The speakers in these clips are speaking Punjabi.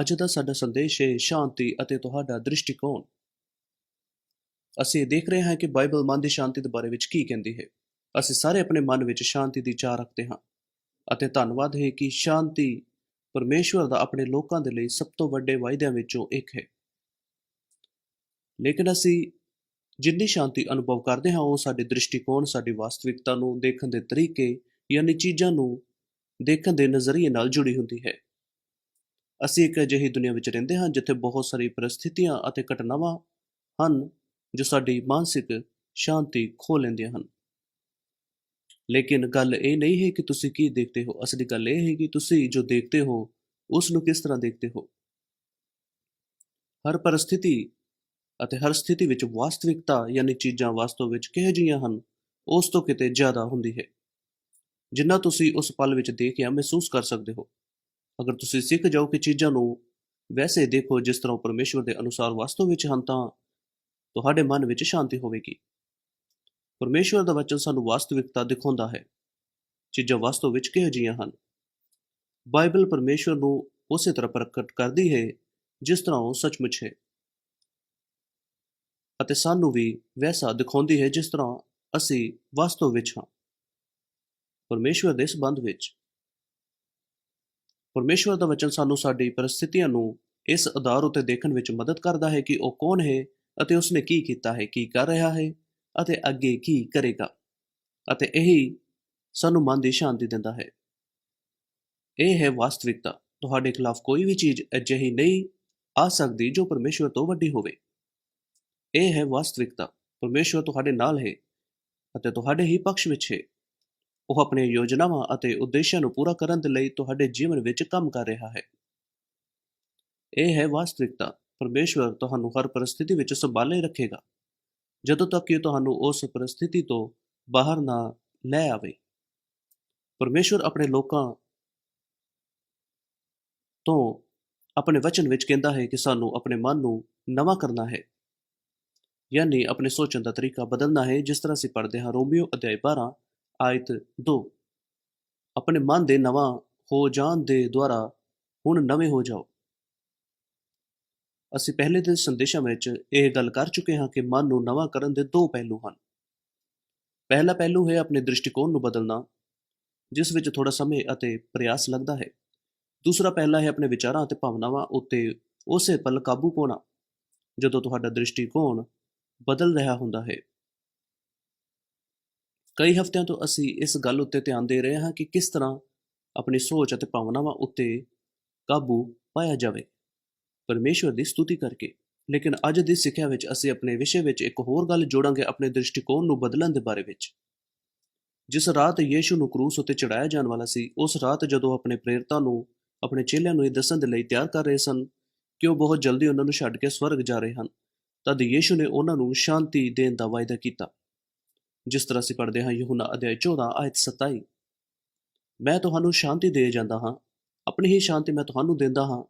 ਅੱਜ ਦਾ ਸਾਡਾ ਸੰਦੇਸ਼ ਹੈ ਸ਼ਾਂਤੀ ਅਤੇ ਤੁਹਾਡਾ ਦ੍ਰਿਸ਼ਟੀਕੋਣ। ਅਸੀਂ ਦੇਖ ਰਹੇ ਹਾਂ ਕਿ ਬਾਈਬਲ ਮਨ ਦੀ ਸ਼ਾਂਤੀ ਦੇ ਬਾਰੇ ਵਿੱਚ ਕੀ ਕਹਿੰਦੀ ਹੈ। ਅਸੀਂ ਸਾਰੇ ਆਪਣੇ ਮਨ ਵਿੱਚ ਸ਼ਾਂਤੀ ਦੀ ਚਾਹ ਰੱਖਦੇ ਹਾਂ ਅਤੇ ਧੰਨਵਾਦ ਹੈ ਕਿ ਸ਼ਾਂਤੀ ਪਰਮੇਸ਼ਵਰ ਦਾ ਆਪਣੇ ਲੋਕਾਂ ਦੇ ਲਈ ਸਭ ਤੋਂ ਵੱਡੇ ਵਾਅਦਿਆਂ ਵਿੱਚੋਂ ਇੱਕ ਹੈ। ਲੇਕਿਨ ਅਸੀਂ ਜਿੰਨੀ ਸ਼ਾਂਤੀ ਅਨੁਭਵ ਕਰਦੇ ਹਾਂ, ਉਹ ਸਾਡੇ ਦ੍ਰਿਸ਼ਟੀਕੋਣ, ਸਾਡੀ ਵਾਸਤਵਿਕਤਾ ਨੂੰ ਦੇਖਣ ਦੇ ਤਰੀਕੇ ਯਾਨੀ ਚੀਜ਼ਾਂ ਨੂੰ ਦੇਖਣ ਦੇ ਨਜ਼ਰੀਏ ਨਾਲ ਜੁੜੀ ਹੁੰਦੀ ਹੈ। ਅਸੀਂ ਇੱਕ ਅਜਿਹੀ ਦੁਨੀਆ ਵਿੱਚ ਰਹਿੰਦੇ ਹਾਂ ਜਿੱਥੇ ਬਹੁਤ ਸਾਰੀ ਪਰਿਸਥਿਤੀਆਂ ਅਤੇ ਘਟਨਾਵਾਂ ਹਨ ਜੋ ਸਾਡੀ ਮਾਨਸਿਕ ਸ਼ਾਂਤੀ ਖੋ ਲੈਂਦੀਆਂ ਹਨ। ਲੇਕਿਨ ਗੱਲ ਇਹ ਨਹੀਂ ਹੈ ਕਿ ਤੁਸੀਂ ਕੀ ਦੇਖਦੇ ਹੋ। ਅਸਲੀ ਗੱਲ ਇਹ ਹੈ ਕਿ ਤੁਸੀਂ ਜੋ ਦੇਖਦੇ ਹੋ ਉਸ ਨੂੰ ਕਿਸ ਤਰ੍ਹਾਂ ਦੇਖਦੇ ਹੋ? ਹਰ ਪਰਿਸਥਿਤੀ ਅਤੇ ਹਰ ਸਥਿਤੀ ਵਿੱਚ ਵਾਸਤਵਿਕਤਾ ਯਾਨੀ ਚੀਜ਼ਾਂ ਵਾਸਤਵ ਵਿੱਚ ਕਿਹੋ ਜਿਹੀਆਂ ਹਨ, ਉਸ ਤੋਂ ਕਿਤੇ ਜ਼ਿਆਦਾ ਹੁੰਦੀ ਹੈ। ਜਿੰਨਾ ਤੁਸੀਂ ਉਸ ਪਲ ਵਿੱਚ ਦੇਖਿਆ ਮਹਿਸੂਸ ਕਰ ਸਕਦੇ ਹੋ। ਅਗਰ ਤੁਸੀਂ ਸਿੱਖ ਜਾਓ ਕਿ ਚੀਜ਼ਾਂ ਨੂੰ ਵੈਸੇ ਦੇਖੋ ਜਿਸ ਤਰ੍ਹਾਂ ਉਹ ਪਰਮੇਸ਼ਵਰ ਦੇ ਅਨੁਸਾਰ ਵਾਸਤਵ ਵਿੱਚ ਹਨ, ਤਾਂ ਤੁਹਾਡੇ ਮਨ ਵਿੱਚ ਸ਼ਾਂਤੀ ਹੋਵੇਗੀ। ਪਰਮੇਸ਼ਵਰ ਦਾ ਵਚਨ ਸਾਨੂੰ ਵਾਸਤਵਿਕਤਾ ਦਿਖਾਉਂਦਾ ਹੈ। ਚੀਜ਼ਾਂ ਵਾਸਤਵ ਵਿੱਚ ਕਿਹੋ ਜਿਹੀਆਂ ਹਨ? ਬਾਈਬਲ ਪਰਮੇਸ਼ਵਰ ਨੂੰ ਉਸੇ ਤਰ੍ਹਾਂ ਪ੍ਰਗਟ ਕਰਦੀ ਹੈ, ਜਿਸ ਤਰ੍ਹਾਂ ਉਹ ਸੱਚਮੁੱਚ ਹੈ। ਅਤੇ ਸਾਨੂੰ ਵੀ ਵੈਸਾ ਦਿਖਾਉਂਦੀ ਹੈ, ਜਿਸ ਤਰ੍ਹਾਂ ਅਸੀਂ ਵਾਸਤਵ ਵਿੱਚ ਹਾਂ। ਪਰਮੇਸ਼ਵਰ ਦੇ ਸੰਬੰਧ ਵਿੱਚ ਪਰਮੇਸ਼ਵਰ ਦਾ ਵਚਨ ਸਾਨੂੰ ਸਾਡੀ ਪਰਿਸਥਿਤੀਆਂ ਨੂੰ ਇਸ ਆਧਾਰ ਉਤੇ ਦੇਖਣ ਵਿੱਚ ਮਦਦ ਕਰਦਾ ਹੈ ਕਿ ਉਹ ਕੌਣ ਹੈ ਅਤੇ ਉਸਨੇ ਕੀ ਕੀਤਾ ਹੈ, ਕੀ ਕਰ ਰਿਹਾ ਹੈ ਅਤੇ ਅੱਗੇ ਕੀ ਕਰੇਗਾ ਅਤੇ ਇਹੀ ਸਾਨੂੰ ਮਨ ਦੀ ਸ਼ਾਂਤੀ ਦਿੰਦਾ ਹੈ। ਇਹ ਹੈ ਵਾਸਤਵਿਕਤਾ। ਤੁਹਾਡੇ ਖਿਲਾਫ ਕੋਈ ਵੀ ਚੀਜ਼ ਅਜਿਹੀ ਨਹੀਂ ਆ ਸਕਦੀ ਜੋ ਪਰਮੇਸ਼ਵਰ ਤੋਂ ਵੱਡੀ ਹੋਵੇ। ਇਹ ਹੈ ਵਾਸਤਵਿਕਤਾ। ਪਰਮੇਸ਼ਵਰ ਤੁਹਾਡੇ ਨਾਲ ਹੈ ਅਤੇ ਤੁਹਾਡੇ ਹੀ ਪਕਸ਼ ਵਿੱਚ ਹੈ। ਉਹ ਆਪਣੀਆਂ ਯੋਜਨਾਵਾਂ ਅਤੇ ਉਦੇਸ਼ਾਂ ਨੂੰ ਪੂਰਾ ਕਰਨ ਦੇ ਲਈ ਤੁਹਾਡੇ ਜੀਵਨ ਵਿੱਚ ਕੰਮ ਕਰ ਰਿਹਾ ਹੈ। ਇਹ ਹੈ ਵਾਸਤਵਿਕਤਾ। ਪਰਮੇਸ਼ਵਰ ਤੁਹਾਨੂੰ ਹਰ ਪਰਿਸਥਿਤੀ ਵਿੱਚ ਸੰਭਾਲੇ ਰੱਖੇਗਾ। ਜਦੋਂ ਤੱਕ ਕਿ ਤੁਹਾਨੂੰ ਉਸ ਪਰਿਸਥਿਤੀ ਤੋਂ ਬਾਹਰ ਨਾ ਲੈ ਆਵੇ। ਪਰਮੇਸ਼ਵਰ ਆਪਣੇ ਲੋਕਾਂ ਤੋਂ ਆਪਣੇ ਵਚਨ ਵਿੱਚ ਕਹਿੰਦਾ ਹੈ ਕਿ ਸਾਨੂੰ ਆਪਣੇ ਮਨ ਨੂੰ ਨਵਾਂ ਕਰਨਾ ਹੈ। ਯਾਨੀ ਆਪਣੇ ਸੋਚਣ ਦਾ ਤਰੀਕਾ ਬਦਲਣਾ ਹੈ, ਜਿਸ ਤਰ੍ਹਾਂ ਅਸੀਂ ਪੜ੍ਹਦੇ ਹਾਂ ਰੋਮੀਓ ਅਧਿਆਇ 12 ਆਇਤ 2 ਆਪਣੇ ਮਨ ਦੇ ਨਵਾਂ ਹੋ ਜਾਣ ਦੇ ਦੁਆਰਾ ਹੁਣ ਨਵੇਂ ਹੋ ਜਾਓ। ਅਸੀਂ ਪਹਿਲੇ ਦੇ ਸੰਦੇਸ਼ਾਂ ਵਿੱਚ ਇਹ ਗੱਲ ਕਰ ਚੁੱਕੇ ਹਾਂ ਕਿ ਮਨ ਨੂੰ ਨਵਾਂ ਕਰਨ ਦੇ ਦੋ ਪਹਿਲੂ ਹਨ। ਪਹਿਲਾ ਪਹਿਲੂ ਹੈ ਆਪਣੇ ਦ੍ਰਿਸ਼ਟੀਕੋਣ ਨੂੰ ਬਦਲਣਾ, ਜਿਸ ਵਿੱਚ ਥੋੜਾ ਸਮੇਂ ਅਤੇ ਪ੍ਰਯਾਸ ਲੱਗਦਾ ਹੈ। ਦੂਸਰਾ ਪਹਿਲਾ ਹੈ ਆਪਣੇ ਵਿਚਾਰਾਂ ਅਤੇ ਭਾਵਨਾਵਾਂ ਉੱਤੇ ਉਸੇ ਪਲ ਕਾਬੂ ਪਾਉਣਾ, ਜਦੋਂ ਤੁਹਾਡਾ ਦ੍ਰਿਸ਼ਟੀਕੋਣ ਬਦਲ ਰਿਹਾ ਹੁੰਦਾ ਹੈ। ਕਈ ਹਫ਼ਤਿਆਂ ਤੋਂ ਅਸੀਂ ਇਸ ਗੱਲ ਉੱਤੇ ਧਿਆਨ ਦੇ ਰਹੇ ਹਾਂ ਕਿ ਕਿਸ ਤਰ੍ਹਾਂ ਆਪਣੀ ਸੋਚ ਅਤੇ ਭਾਵਨਾਵਾਂ ਉੱਤੇ ਕਾਬੂ ਪਾਇਆ ਜਾਵੇ। ਪਰਮੇਸ਼ਵਰ ਦੀ ਸਤੁਤੀ ਕਰਕੇ। ਲੇਕਿਨ ਅੱਜ ਦੀ ਸਿੱਖਿਆ ਵਿੱਚ ਅਸੀਂ ਆਪਣੇ ਵਿਸ਼ੇ ਵਿੱਚ ਇੱਕ ਹੋਰ ਗੱਲ ਜੋੜਾਂਗੇ ਆਪਣੇ ਦ੍ਰਿਸ਼ਟੀਕੋਣ ਨੂੰ ਬਦਲਣ ਦੇ ਬਾਰੇ ਵਿੱਚ। ਜਿਸ ਰਾਤ ਯੀਸ਼ੂ ਨੂੰ ਕਰੂਸ ਉੱਤੇ ਚੜਾਇਆ ਜਾਣ ਵਾਲਾ ਸੀ, ਉਸ ਰਾਤ ਜਦੋਂ ਆਪਣੇ ਪ੍ਰੇਰਤਾ ਨੂੰ ਆਪਣੇ ਚੇਲਿਆਂ ਨੂੰ ਇਹ ਦੱਸਣ ਦੇ ਲਈ ਤਿਆਰ ਕਰ ਰਹੇ ਸਨ ਕਿ ਉਹ ਬਹੁਤ ਜਲਦੀ ਉਹਨਾਂ ਨੂੰ ਛੱਡ ਕੇ ਸਵਰਗ ਜਾ ਰਹੇ ਹਨ, ਤਦ ਯੀਸ਼ੂ ਨੇ ਉਹਨਾਂ ਨੂੰ ਸ਼ਾਂਤੀ ਦੇਣ ਦਾ ਵਾਅਦਾ ਕੀਤਾ। ਜਿਸ ਤਰ੍ਹਾਂ ਅਸੀਂ ਪੜ੍ਹਦੇ ਹਾਂ ਯਹੂਨਾ ਅਧਿਆਇ 14 ਆਇਤ 27 ਮੈਂ ਤੁਹਾਨੂੰ ਸ਼ਾਂਤੀ ਦੇ ਜਾਂਦਾ ਹਾਂ, ਆਪਣੀ ਹੀ ਸ਼ਾਂਤੀ ਮੈਂ ਤੁਹਾਨੂੰ ਦਿੰਦਾ ਹਾਂ।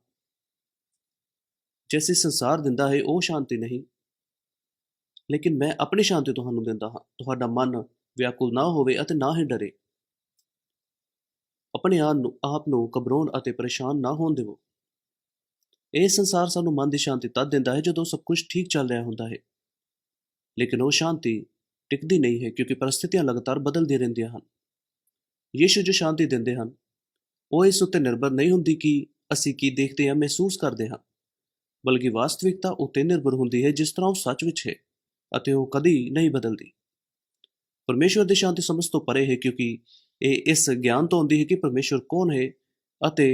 ਜੈਸੀ ਸੰਸਾਰ ਦਿੰਦਾ ਹੈ, ਉਹ ਸ਼ਾਂਤੀ ਨਹੀਂ। ਲੇਕਿਨ ਮੈਂ ਆਪਣੀ ਸ਼ਾਂਤੀ ਤੁਹਾਨੂੰ ਦਿੰਦਾ ਹਾਂ, ਤੁਹਾਡਾ ਮਨ ਵਿਆਕੁਲ ਨਾ ਹੋਵੇ ਅਤੇ ਨਾ ਹੀ ਡਰੇ। ਆਪਣੇ ਆਪ ਨੂੰ ਆਪ ਨੂੰ ਘਬਰਾਉਣ ਅਤੇ ਪਰੇਸ਼ਾਨ ਨਾ ਹੋਣ ਦਿਵੋ ਇਹ ਸੰਸਾਰ ਸਾਨੂੰ ਮਨ ਦੀ ਸ਼ਾਂਤੀ ਤਦ ਦਿੰਦਾ ਹੈ ਜਦੋਂ ਸਭ ਕੁਝ ਠੀਕ ਚੱਲ ਰਿਹਾ ਹੁੰਦਾ ਹੈ। ਲੇਕਿਨ ਉਹ ਸ਼ਾਂਤੀ ਟਿਕਦੀ ਨਹੀਂ ਹੈ ਕਿਉਂਕਿ ਪਰਿਸਥਿਤੀਆਂ ਲਗਾਤਾਰ ਬਦਲਦੀਆਂ ਰਹਿੰਦੀਆਂ ਹਨ। ਯੀਸ਼ੂ ਜੋ ਸ਼ਾਂਤੀ ਦਿੰਦੇ ਹਨ, ਉਹ ਇਸ ਉੱਤੇ ਨਿਰਭਰ ਨਹੀਂ ਹੁੰਦੀ ਕਿ ਅਸੀਂ ਕੀ ਦੇਖਦੇ ਹਾਂ ਮਹਿਸੂਸ ਕਰਦੇ ਹਾਂ, ਬਲਕਿ ਵਾਸਤਵਿਕਤਾ ਉੱਤੇ ਨਿਰਭਰ ਹੁੰਦੀ ਹੈ ਜਿਸ ਤਰ੍ਹਾਂ ਉਹ ਸੱਚ ਵਿੱਚ ਹੈ ਅਤੇ ਉਹ ਕਦੀ ਨਹੀਂ ਬਦਲਦੀ। ਪਰਮੇਸ਼ਵਰ ਦੀ ਸ਼ਾਂਤੀ ਸਮਝ ਤੋਂ ਪਰੇ ਹੈ ਕਿਉਂਕਿ ਇਹ ਇਸ ਗਿਆਨ ਤੋਂ ਆਉਂਦੀ ਹੈ ਕਿ ਪਰਮੇਸ਼ਵਰ ਕੌਣ ਹੈ ਅਤੇ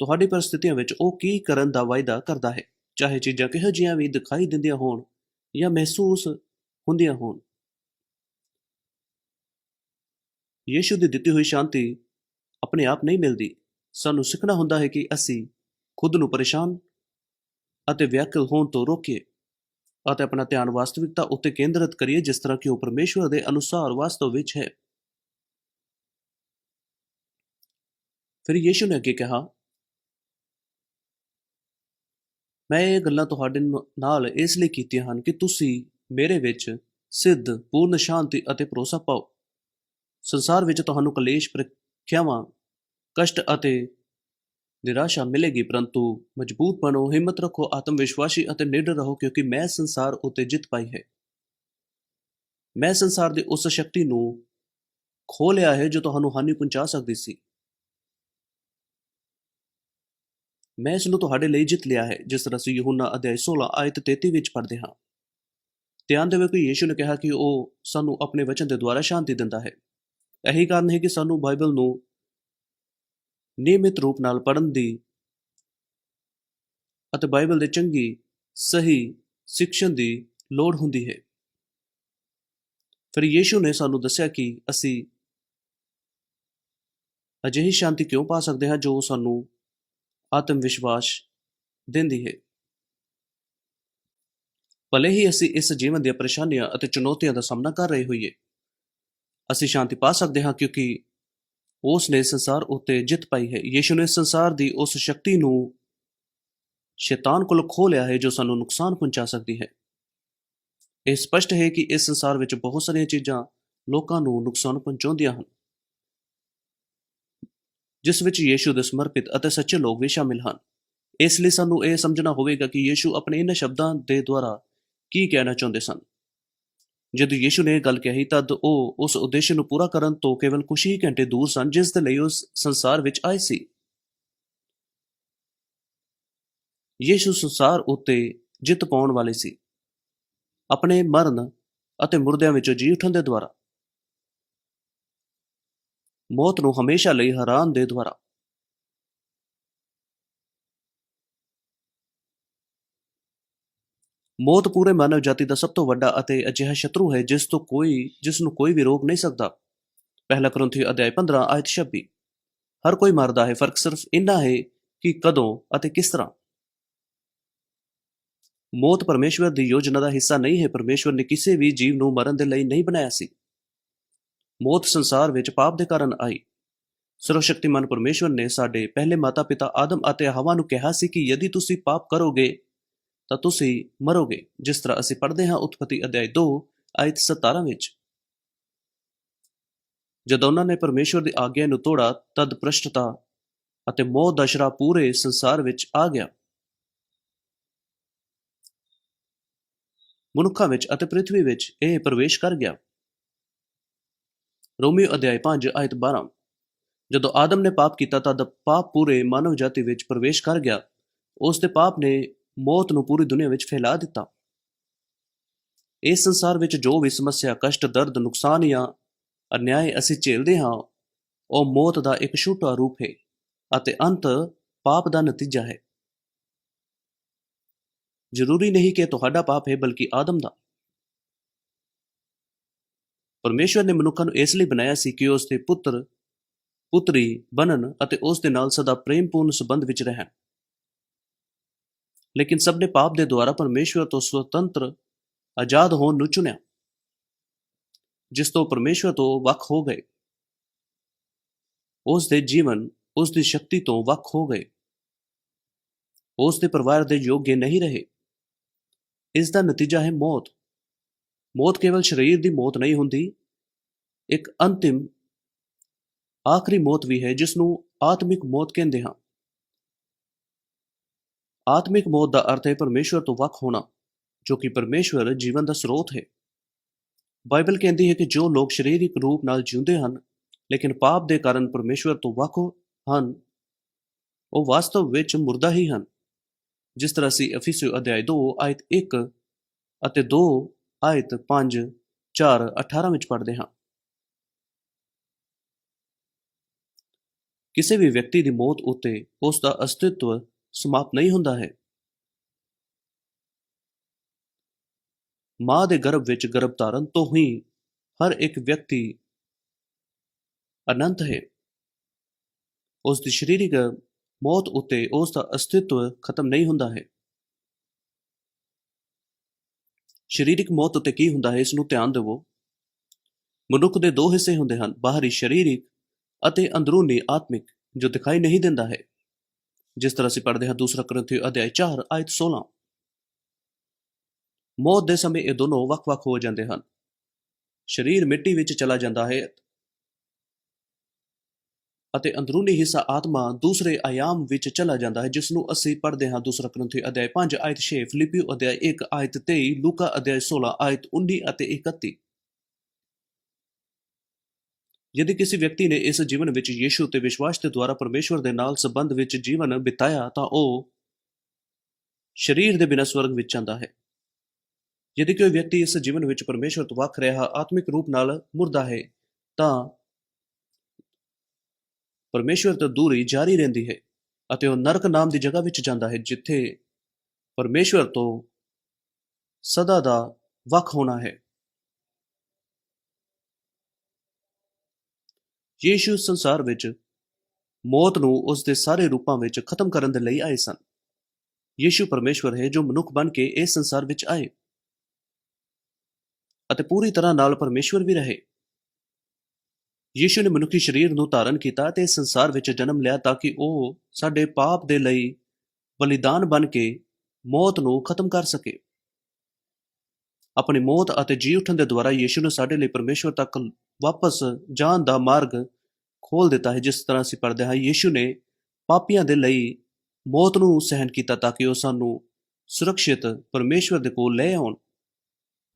ਤੁਹਾਡੀ ਪਰਿਸਥਿਤੀਆਂ ਵਿੱਚ ਉਹ ਕੀ ਕਰਨ ਦਾ ਵਾਅਦਾ ਕਰਦਾ ਹੈ, ਚਾਹੇ ਚੀਜ਼ਾਂ ਕਿਹੋ ਜਿਹੀਆਂ ਵੀ ਦਿਖਾਈ ਦਿੰਦੀਆਂ ਹੋਣ ਜਾਂ ਮਹਿਸੂਸ ਹੁੰਦੀਆਂ ਹੋਣ। ਯੀਸ਼ੂ ਦੀ ਦਿੱਤੀ ਹੋਈ ਸ਼ਾਂਤੀ ਆਪਣੇ ਆਪ ਨਹੀਂ ਮਿਲਦੀ। ਸਾਨੂੰ ਸਿੱਖਣਾ ਹੁੰਦਾ ਹੈ ਕਿ ਅਸੀਂ ਖੁਦ ਨੂੰ ਪਰੇਸ਼ਾਨ ਅਤੇ ਵਿਆਕੁਲ ਹੋਣ ਤੋਂ ਰੋਕੀਏ ਅਤੇ ਆਪਣਾ ਧਿਆਨ ਵਾਸਤਵਿਕਤਾ ਉੱਤੇ ਕੇਂਦਰਿਤ ਕਰੀਏ, ਜਿਸ ਤਰ੍ਹਾਂ ਕਿ ਉਹ ਪਰਮੇਸ਼ਵਰ ਦੇ ਅਨੁਸਾਰ ਵਾਸਤਵ ਵਿੱਚ ਹੈ। ਫਿਰ ਯੀਸ਼ੂ ਨੇ ਅੱਗੇ ਕਿਹਾ, ਮੈਂ ਇਹ ਗੱਲਾਂ ਤੁਹਾਡੇ ਨਾਲ ਇਸ ਲਈ ਕੀਤੀਆਂ ਹਨ ਕਿ ਤੁਸੀਂ ਮੇਰੇ ਵਿੱਚ ਸਿੱਧ, ਪੂਰਨ ਸ਼ਾਂਤੀ ਅਤੇ ਭਰੋਸਾ ਪਾਓ। ਸੰਸਾਰ ਵਿੱਚ ਤੁਹਾਨੂੰ ਕਲੇਸ਼, ਪ੍ਰੀਖਿਆਵਾਂ, ਕਸ਼ਟ ਅਤੇ ਨਿਰਾਸ਼ਾ ਮਿਲੇਗੀ, ਪਰੰਤੂ ਮਜ਼ਬੂਤ ਬਣੋ, ਹਿੰਮਤ ਰੱਖੋ ਆਤਮ ਵਿਸ਼ਵਾਸੀ ਅਤੇ ਨਿਡਰ ਰਹੋ, ਕਿਉਂਕਿ ਮੈਂ ਸੰਸਾਰ ਉਤੇ ਜਿੱਤ ਪਾਈ ਹੈ। ਮੈਂ ਸੰਸਾਰ ਦੀ ਉਸ ਸ਼ਕਤੀ ਨੂੰ ਖੋ ਲਿਆ ਹੈ ਜੋ ਤੁਹਾਨੂੰ ਹਾਨੀ ਪਹੁੰਚਾ ਸਕਦੀ ਸੀ। ਮੈਂ ਇਸ ਨੂੰ ਤੁਹਾਡੇ ਲਈ ਜਿੱਤ ਲਿਆ ਹੈ, ਜਿਸ ਤਰ੍ਹਾਂ ਅਸੀਂ ਯਹੋਨਾ ਅਧਿਆਇ 16 ਆਇਤ 33 ਵਿੱਚ ਪੜ੍ਹਦੇ ਹਾਂ। ਧਿਆਨ ਦੇਵੇ ਕਿ ਯੀਸ਼ੂ ਨੇ ਕਿਹਾ ਕਿ ਉਹ ਸਾਨੂੰ ਆਪਣੇ ਵਚਨ ਦੇ ਦੁਆਰਾ ਸ਼ਾਂਤੀ ਦਿੰਦਾ ਹੈ। ਇਹੀ ਕਾਰਨ ਹੈ ਕਿ ਸਾਨੂੰ ਬਾਈਬਲ ਨੂੰ ਨਿਯਮਿਤ ਰੂਪ ਨਾਲ ਪੜ੍ਹਨ ਦੀ ਅਤੇ ਬਾਈਬਲ ਦੇ ਚੰਗੀ, ਸਹੀ ਸਿੱਖਣ ਦੀ ਲੋੜ ਹੁੰਦੀ ਹੈ। ਫਿਰ ਯੀਸ਼ੂ ਨੇ ਸਾਨੂੰ ਦੱਸਿਆ ਕਿ ਅਸੀਂ ਅਜਿਹੀ ਸ਼ਾਂਤੀ ਕਿਉਂ ਪਾ ਸਕਦੇ ਹਾਂ ਜੋ ਸਾਨੂੰ ਆਤਮ ਵਿਸ਼ਵਾਸ ਦਿੰਦੀ ਹੈ? ਭਲੇ ਹੀ ਅਸੀਂ ਇਸ ਜੀਵਨ ਦੀਆਂ ਪਰੇਸ਼ਾਨੀਆਂ ਅਤੇ ਚੁਣੌਤੀਆਂ ਦਾ ਸਾਹਮਣਾ ਕਰ ਰਹੇ ਹੋਈਏ। ਅਸੀਂ ਸ਼ਾਂਤੀ ਪਾ ਸਕਦੇ ਹਾਂ ਕਿਉਂਕਿ ਉਸ ਨੇ ਸੰਸਾਰ ਉੱਤੇ ਜਿੱਤ ਪਾਈ ਹੈ। ਯੀਸ਼ੂ ਨੇ ਸੰਸਾਰ ਦੀ ਉਸ ਸ਼ਕਤੀ ਨੂੰ ਸ਼ੈਤਾਨ ਕੋਲ ਖੋ ਲਿਆ ਹੈ ਜੋ ਸਾਨੂੰ ਨੁਕਸਾਨ ਪਹੁੰਚਾ ਸਕਦੀ ਹੈ। ਇਹ ਸਪਸ਼ਟ ਹੈ ਕਿ ਇਸ ਸੰਸਾਰ ਵਿੱਚ ਬਹੁਤ ਸਾਰੀਆਂ ਚੀਜ਼ਾਂ ਲੋਕਾਂ ਨੂੰ ਨੁਕਸਾਨ ਪਹੁੰਚਾਉਂਦੀਆਂ ਹਨ। ਜਿਸ ਵਿੱਚ ਯੀਸ਼ੂ ਦੇ ਸਮਰਪਿਤ ਅਤੇ ਸੱਚੇ ਲੋਕ ਵੀ ਸ਼ਾਮਿਲ ਹਨ। ਇਸ ਲਈ ਸਾਨੂੰ ਇਹ ਸਮਝਣਾ ਹੋਵੇਗਾ ਕਿ ਯੀਸ਼ੂ ਆਪਣੇ ਇਹਨਾਂ ਸ਼ਬਦਾਂ ਦੇ ਦੁਆਰਾ ਕੀ ਕਹਿਣਾ ਚਾਹੁੰਦੇ ਸਨ? ਜਦੋਂ ਯੀਸ਼ੂ ਨੇ ਇਹ ਗੱਲ ਕਹੀ, ਤਦ ਉਹ ਉਸ ਉਦੇਸ਼ ਨੂੰ ਪੂਰਾ ਕਰਨ ਤੋਂ ਕੇਵਲ ਕੁਝ ਹੀ ਘੰਟੇ ਦੂਰ ਸਨ, ਜਿਸ ਦੇ ਲਈ ਉਸ ਸੰਸਾਰ ਵਿੱਚ ਆਏ ਸੀ। ਯੀਸ਼ੂ ਸੰਸਾਰ ਉੱਤੇ ਜਿੱਤ ਪਾਉਣ ਵਾਲੇ ਸੀ। ਆਪਣੇ ਮਰਨ ਅਤੇ ਮੁਰਦਿਆਂ ਵਿੱਚੋਂ ਜੀ ਉੱਠਣ ਦੇ ਦੁਆਰਾ। ਮੌਤ ਨੂੰ ਹਮੇਸ਼ਾ ਲਈ ਹੈਰਾਨ ਦੇ ਦੁਆਰਾ। ਮੌਤ ਪੂਰੇ ਮਾਨਵ ਜਾਤੀ ਦਾ ਸਭ ਤੋਂ ਵੱਡਾ ਅਤੇ ਅਜਿਹਾ ਸ਼ਤਰੂ ਹੈ, ਜਿਸ ਤੋਂ ਕੋਈ, ਜਿਸ ਨੂੰ ਕੋਈ ਵੀ ਰੋਕ ਨਹੀਂ ਸਕਦਾ। ਪਹਿਲਾ ਕਰੰਥੀ ਅਧਿਆਇ 15 ਆਇਤ 26 ਹਰ ਕੋਈ ਮਰਦਾ ਹੈ, ਫ਼ਰਕ ਸਿਰਫ ਇੰਨਾ ਹੈ ਕਿ ਕਦੋਂ ਅਤੇ ਕਿਸ ਤਰ੍ਹਾਂ। ਮੌਤ ਪਰਮੇਸ਼ਵਰ ਦੀ ਯੋਜਨਾ ਦਾ ਹਿੱਸਾ ਨਹੀਂ ਹੈ, ਪਰਮੇਸ਼ਵਰ ਨੇ ਕਿਸੇ ਵੀ ਜੀਵ ਨੂੰ ਮਰਨ ਦੇ ਲਈ ਨਹੀਂ ਬਣਾਇਆ ਸੀ। ਮੌਤ ਸੰਸਾਰ ਵਿੱਚ ਪਾਪ ਦੇ ਕਾਰਨ ਆਈ। ਸਰਵਸ਼ਕਤੀਮਾਨ ਪਰਮੇਸ਼ਵਰ ਨੇ ਸਾਡੇ ਪਹਿਲੇ ਮਾਤਾ-ਪਿਤਾ ਆਦਮ ਅਤੇ ਹਵਾ ਨੂੰ ਕਿਹਾ ਸੀ ਕਿ ਯਦੀ ਤੁਸੀਂ ਪਾਪ ਕਰੋਗੇ ਤਾਂ ਤੁਸੀਂ ਮਰੋਗੇ। ਜਿਸ ਤਰ੍ਹਾਂ ਅਸੀਂ ਪੜ੍ਹਦੇ ਹਾਂ ਉਤਪਤੀ ਅਧਿਆਇ 2 ਆਇਤ 17 ਵਿੱਚ। ਜਦੋਂ ਉਹਨਾਂ ਨੇ ਪਰਮੇਸ਼ਵਰ ਦੀ ਆਗਿਆ ਨੂੰ ਤੋੜਾ, ਤਦ ਭ੍ਰਸ਼ਟਤਾ ਅਤੇ ਮੌਤ ਦਾ ਸ਼ਰਾ ਪੂਰੇ ਸੰਸਾਰ ਵਿੱਚ ਆ ਗਿਆ। ਮਨੁੱਖਾਂ ਵਿੱਚ ਅਤੇ ਪ੍ਰithvi ਵਿੱਚ ਇਹ ਪ੍ਰਵੇਸ਼ ਕਰ ਗਿਆ। ਰੋਮੀਓ ਅਧਿਆਇ 5 ਆਇਤ 12 ਜਦੋਂ ਆਦਮ ਨੇ ਪਾਪ ਕੀਤਾ, ਤਦ ਪਾਪ ਪੂਰੇ ਮਾਨਵ ਜਾਤੀ ਵਿੱਚ ਪ੍ਰਵੇਸ਼ ਕਰ ਗਿਆ। ਉਸ ਦੇ ਪਾਪ ਨੇ ਮੌਤ ਨੂੰ ਪੂਰੀ ਦੁਨੀਆ ਵਿੱਚ ਫੈਲਾ ਦਿੱਤਾ। ਇਸ ਸੰਸਾਰ ਵਿੱਚ ਜੋ ਵੀ ਸਮੱਸਿਆ, ਕਸ਼ਟ, ਦਰਦ, ਨੁਕਸਾਨ ਜਾਂ ਅਨਿਆਏ ਅਸੀਂ ਝੇਲਦੇ ਹਾਂ, ਉਹ ਮੌਤ ਦਾ ਇੱਕ ਛੋਟਾ ਰੂਪ ਹੈ ਅਤੇ ਅੰਤ ਪਾਪ ਦਾ ਨਤੀਜਾ ਹੈ। ਜ਼ਰੂਰੀ ਨਹੀਂ ਕਿ ਤੁਹਾਡਾ ਪਾਪ ਹੈ, ਬਲਕਿ ਆਦਮ ਦਾ। ਪਰਮੇਸ਼ਵਰ ਨੇ ਮਨੁੱਖਾਂ ਨੂੰ ਇਸ ਲਈ ਬਣਾਇਆ ਸੀ ਕਿ ਉਸ ਦੇ ਪੁੱਤਰ, ਪੁੱਤਰੀ ਬਣਨ ਅਤੇ ਉਸ ਦੇ ਨਾਲ ਸਦਾ ਪ੍ਰੇਮਪੂਰਨ ਸੰਬੰਧ ਵਿੱਚ ਰਹਿਣ। ਲੇਕਿਨ ਸਭ ਨੇ ਪਾਪ ਦੇ ਦੁਆਰਾ ਪਰਮੇਸ਼ਵਰ ਤੋਂ ਸੁਤੰਤਰ ਆਜ਼ਾਦ ਹੋਣ ਨੂੰ ਚੁਣਿਆ, ਜਿਸ ਤੋਂ ਪਰਮੇਸ਼ਵਰ ਤੋਂ ਵੱਖ ਹੋ ਗਏ। ਉਸ ਦੇ ਜੀਵਨ ਉਸ ਦੀ ਸ਼ਕਤੀ ਤੋਂ ਵੱਖ ਹੋ ਗਏ। ਉਸ ਦੇ ਪਰਿਵਾਰ ਦੇ ਯੋਗ ਨਹੀਂ ਰਹੇ। ਇਸ ਦਾ ਨਤੀਜਾ ਹੈ ਮੌਤ। ਮੌਤ ਕੇਵਲ ਸਰੀਰ ਦੀ ਮੌਤ ਨਹੀਂ ਹੁੰਦੀ, ਇੱਕ ਅੰਤਿਮ, ਆਖਰੀ ਮੌਤ ਵੀ ਹੈ ਜਿਸ ਨੂੰ ਆਤਮਿਕ ਮੌਤ ਕਹਿੰਦੇ ਹਾਂ। ਆਤਮਿਕ ਮੌਤ ਦਾ ਅਰਥ ਹੈ ਪਰਮੇਸ਼ਵਰ ਤੋਂ ਵੱਖ ਹੋਣਾ, ਜੋ ਕਿ ਪਰਮੇਸ਼ਵਰ ਜੀਵਨ ਦਾ ਸਰੋਤ ਹੈ। ਬਾਈਬਲ ਕਹਿੰਦੀ ਹੈ ਕਿ ਜੋ ਲੋਕ ਸਰੀਰਕ ਰੂਪ ਨਾਲ ਜਿਉਂਦੇ ਹਨ, ਲੇਕਿਨ ਪਾਪ ਦੇ ਕਾਰਨ ਪਰਮੇਸ਼ਵਰ ਤੋਂ ਵੱਖ ਹਨ, ਉਹ ਵਾਸਤਵ ਵਿੱਚ ਮੁਰਦਾ ਹੀ ਹਨ। ਜਿਸ ਤਰ੍ਹਾਂ ਅਸੀਂ ਅਫੀਸੀਓ ਅਧਿਆਇ 2 ਆਇਤ 1 ਅਤੇ 2 ਆਇਤ 5 4 18 ਵਿੱਚ ਪੜ੍ਹਦੇ ਹਾਂ। ਕਿਸੇ ਵੀ ਵਿਅਕਤੀ ਦੀ ਮੌਤ ਉੱਤੇ ਉਸ ਦਾ ਅਸਤਿਤਵ ਸਮਾਪਤ ਨਹੀਂ ਹੁੰਦਾ ਹੈ। ਮਾਂ ਦੇ ਗਰਭ ਵਿੱਚ ਗਰਭ ਧਾਰਨ ਤੋਂ ਹੀ ਹਰ ਇੱਕ ਵਿਅਕਤੀ ਅਨੰਤ ਹੈ। ਉਸ ਦੀ ਸਰੀਰਕ ਮੌਤ ਉੱਤੇ ਉਸ ਦਾ ਅਸਤਿਤਵ ਖਤਮ ਨਹੀਂ ਹੁੰਦਾ ਹੈ। ਸਰੀਰਕ ਮੌਤ ਉੱਤੇ ਕੀ ਹੁੰਦਾ ਹੈ ਇਸ ਨੂੰ ਧਿਆਨ ਦਿਵੋ। ਮਨੁੱਖ ਦੇ ਦੋ ਹਿੱਸੇ ਹੁੰਦੇ ਹਨ, ਬਾਹਰੀ ਸਰੀਰਕ ਅਤੇ ਅੰਦਰੂਨੀ ਆਤਮਿਕ, ਜੋ ਦਿਖਾਈ ਨਹੀਂ ਦਿੰਦਾ ਹੈ। ਜਿਸ ਤਰ੍ਹਾਂ ਅਸੀਂ ਪੜ੍ਹਦੇ ਹਾਂ ਦੂਸਰਾ ਕਰੰਥੀ ਅਧਿਆਇ 4 ਆਇਤ 16 ਮੌਤ ਦੇ ਸਮੇਂ ਇਹ ਦੋਨੋਂ ਵੱਖ-ਵੱਖ ਹੋ ਜਾਂਦੇ ਹਨ। ਸਰੀਰ ਮਿੱਟੀ ਵਿੱਚ ਚਲਾ ਜਾਂਦਾ ਹੈ ਅਤੇ ਅੰਦਰੂਨੀ ਹਿੱਸਾ ਆਤਮਾ ਦੂਸਰੇ ਆਯਾਮ ਵਿੱਚ ਚਲਾ ਜਾਂਦਾ ਹੈ, ਜਿਸ ਨੂੰ ਅਸੀਂ ਪੜ੍ਹਦੇ ਹਾਂ ਦੂਸਰਾ ਗ੍ਰੰਥੀ ਅਧਿਆਇ 5 ਆਇਤ 6 ਫਿਲਿਪੀ ਅਧਿਆਇ 1 ਆਇਤ 23 ਲੂਕਾ ਅਧਿਆਇ 16 ਆਇਤ 19 ਅਤੇ 31 ਯਦि ਕਿਸੇ ਵਿਅਕਤੀ ਨੇ ਇਸ ਜੀਵਨ ਵਿੱਚ ਯੀਸ਼ੂ ਤੇ ਵਿਸ਼ਵਾਸ ਦੇ ਦੁਆਰਾ ਪਰਮੇਸ਼ਵਰ ਦੇ ਨਾਲ ਸੰਬੰਧ ਵਿੱਚ ਜੀਵਨ ਬਿਤਾਇਆ ਤਾਂ ਉਹ ਸਰੀਰ ਦੇ ਬਿਨਾਂ ਸਵਰਗ ਵਿੱਚ ਜਾਂਦਾ ਹੈ ਯਦि ਕੋਈ ਵਿਅਕਤੀ ਇਸ ਜੀਵਨ ਵਿੱਚ ਪਰਮੇਸ਼ਵਰ ਤੋਂ ਵੱਖ ਰਿਹਾ ਆਤਮਿਕ ਰੂਪ ਨਾਲ ਮੁਰਦਾ ਹੈ ਤਾਂ ਪਰਮੇਸ਼ਵਰ ਤੋਂ ਦੂਰੀ ਜਾਰੀ ਰਹਿੰਦੀ ਹੈ ਅਤੇ ਉਹ ਨਰਕ ਨਾਮ ਦੀ ਜਗ੍ਹਾ ਵਿੱਚ ਜਾਂਦਾ ਹੈ ਜਿੱਥੇ ਪਰਮੇਸ਼ਵਰ ਤੋਂ ਸਦਾ ਦਾ ਵੱਖ ਹੋਣਾ ਹੈ ਯੀਸ਼ੂ ਸੰਸਾਰ ਵਿੱਚ ਮੌਤ ਨੂੰ ਉਸ ਦੇ ਸਾਰੇ ਰੂਪਾਂ ਵਿੱਚ ਖਤਮ ਕਰਨ ਦੇ ਲਈ ਆਏ ਸਨ। ਯੀਸ਼ੂ ਪਰਮੇਸ਼ਵਰ ਹੈ ਜੋ ਮਨੁੱਖ ਬਣ ਕੇ ਇਸ ਸੰਸਾਰ ਵਿੱਚ ਆਏ ਅਤੇ ਪੂਰੀ ਤਰ੍ਹਾਂ ਨਾਲ ਪਰਮੇਸ਼ਵਰ ਵੀ ਰਹੇ। ਯੀਸ਼ੂ ਨੇ ਮਨੁੱਖੀ ਸਰੀਰ ਨੂੰ ਧਾਰਨ ਕੀਤਾ ਅਤੇ ਇਸ ਸੰਸਾਰ ਵਿੱਚ ਜਨਮ ਲਿਆ ਤਾਂ ਕਿ ਉਹ ਸਾਡੇ ਪਾਪ ਦੇ ਲਈ ਬਲੀਦਾਨ ਬਣ ਕੇ ਮੌਤ ਨੂੰ ਖਤਮ ਕਰ ਸਕੇ। ਆਪਣੀ ਮੌਤ ਅਤੇ ਜੀ ਉੱਠਣ ਦੇ ਦੁਆਰਾ ਯੀਸ਼ੂ ਨੇ ਸਾਡੇ ਲਈ ਪਰਮੇਸ਼ਵਰ ਤੱਕ ਵਾਪਸ ਜਾਣ ਦਾ ਮਾਰਗ ਖੋਲ ਦਿੱਤਾ ਹੈ, ਜਿਸ ਤਰ੍ਹਾਂ ਅਸੀਂ ਪੜ੍ਹਦੇ ਹਾਂ। ਯੀਸ਼ੂ ਨੇ ਪਾਪੀਆਂ ਦੇ ਲਈ ਮੌਤ ਨੂੰ ਸਹਿਣ ਕੀਤਾ ਤਾਂ ਕਿ ਉਹ ਸਾਨੂੰ ਸੁਰੱਖਿਅਤ ਪਰਮੇਸ਼ਵਰ ਦੇ ਕੋਲ ਲੈ ਆਉਣ।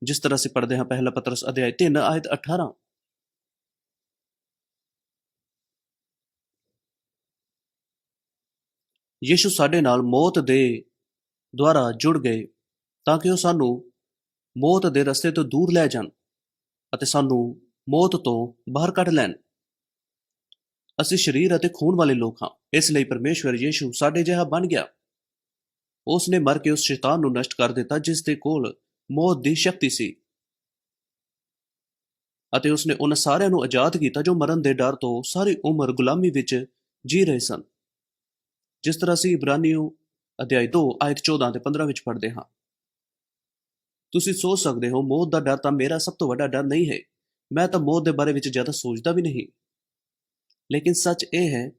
ਜਿਸ ਤਰ੍ਹਾਂ ਅਸੀਂ ਪੜ੍ਹਦੇ ਹਾਂ ਪਹਿਲਾ ਪਤਰਸ ਅਧਿਆਇ 3 ਆਇਤ 18 ਯੀਸ਼ੂ ਸਾਡੇ ਨਾਲ ਮੌਤ ਦੇ ਦੁਆਰਾ ਜੁੜ ਗਏ ਤਾਂ ਕਿ ਉਹ ਸਾਨੂੰ ਮੌਤ ਦੇ ਰਸਤੇ ਤੋਂ ਦੂਰ ਲੈ ਜਾਣ ਅਤੇ ਸਾਨੂੰ ਮੌਤ ਤੋਂ ਬਾਹਰ ਕੱਢ ਲੈਣ। ਅਸੀਂ ਸਰੀਰ ਅਤੇ ਖੂਨ ਵਾਲੇ ਲੋਕ ਹਾਂ। ਇਸ ਲਈ ਪਰਮੇਸ਼ਵਰ ਯੀਸ਼ੂ ਸਾਡੇ ਜਿਹਾ ਬਣ ਗਿਆ। ਉਸ ਨੇ ਮਰ ਕੇ ਉਸ ਸ਼ੈਤਾਨ ਨੂੰ ਨਸ਼ਟ ਕਰ ਦਿੱਤਾ, ਜਿਸ ਦੇ ਕੋਲ ਮੌਤ ਦੀ ਸ਼ਕਤੀ ਸੀ। ਅਤੇ ਉਸ ਨੇ ਉਹਨਾਂ ਸਾਰਿਆਂ ਨੂੰ ਆਜ਼ਾਦ ਕੀਤਾ ਜੋ ਮਰਨ ਦੇ ਡਰ ਤੋਂ ਸਾਰੀ ਉਮਰ ਗੁਲਾਮੀ ਵਿੱਚ ਜੀ ਰਹੇ ਸਨ। ਜਿਸ ਤਰ੍ਹਾਂ ਅਸੀਂ ਇਬਰਾਨੀਓ ਅਧਿਆਇ 2 ਆਇਤ 14 ਤੇ 15 ਵਿੱਚ ਪੜ੍ਹਦੇ ਹਾਂ। ਤੁਸੀਂ ਸੋਚ ਸਕਦੇ ਹੋ, ਮੌਤ ਦਾ ਡਰ ਤਾਂ ਮੇਰਾ ਸਭ ਤੋਂ ਵੱਡਾ ਡਰ ਨਹੀਂ ਹੈ। ਮੈਂ ਤਾਂ ਮੌਤ ਦੇ ਬਾਰੇ ਵਿੱਚ ਜ਼ਿਆਦਾ ਸੋਚਦਾ ਵੀ ਨਹੀਂ। ਲੇਕਿਨ ਸੱਚ ਇਹ ਹੈ,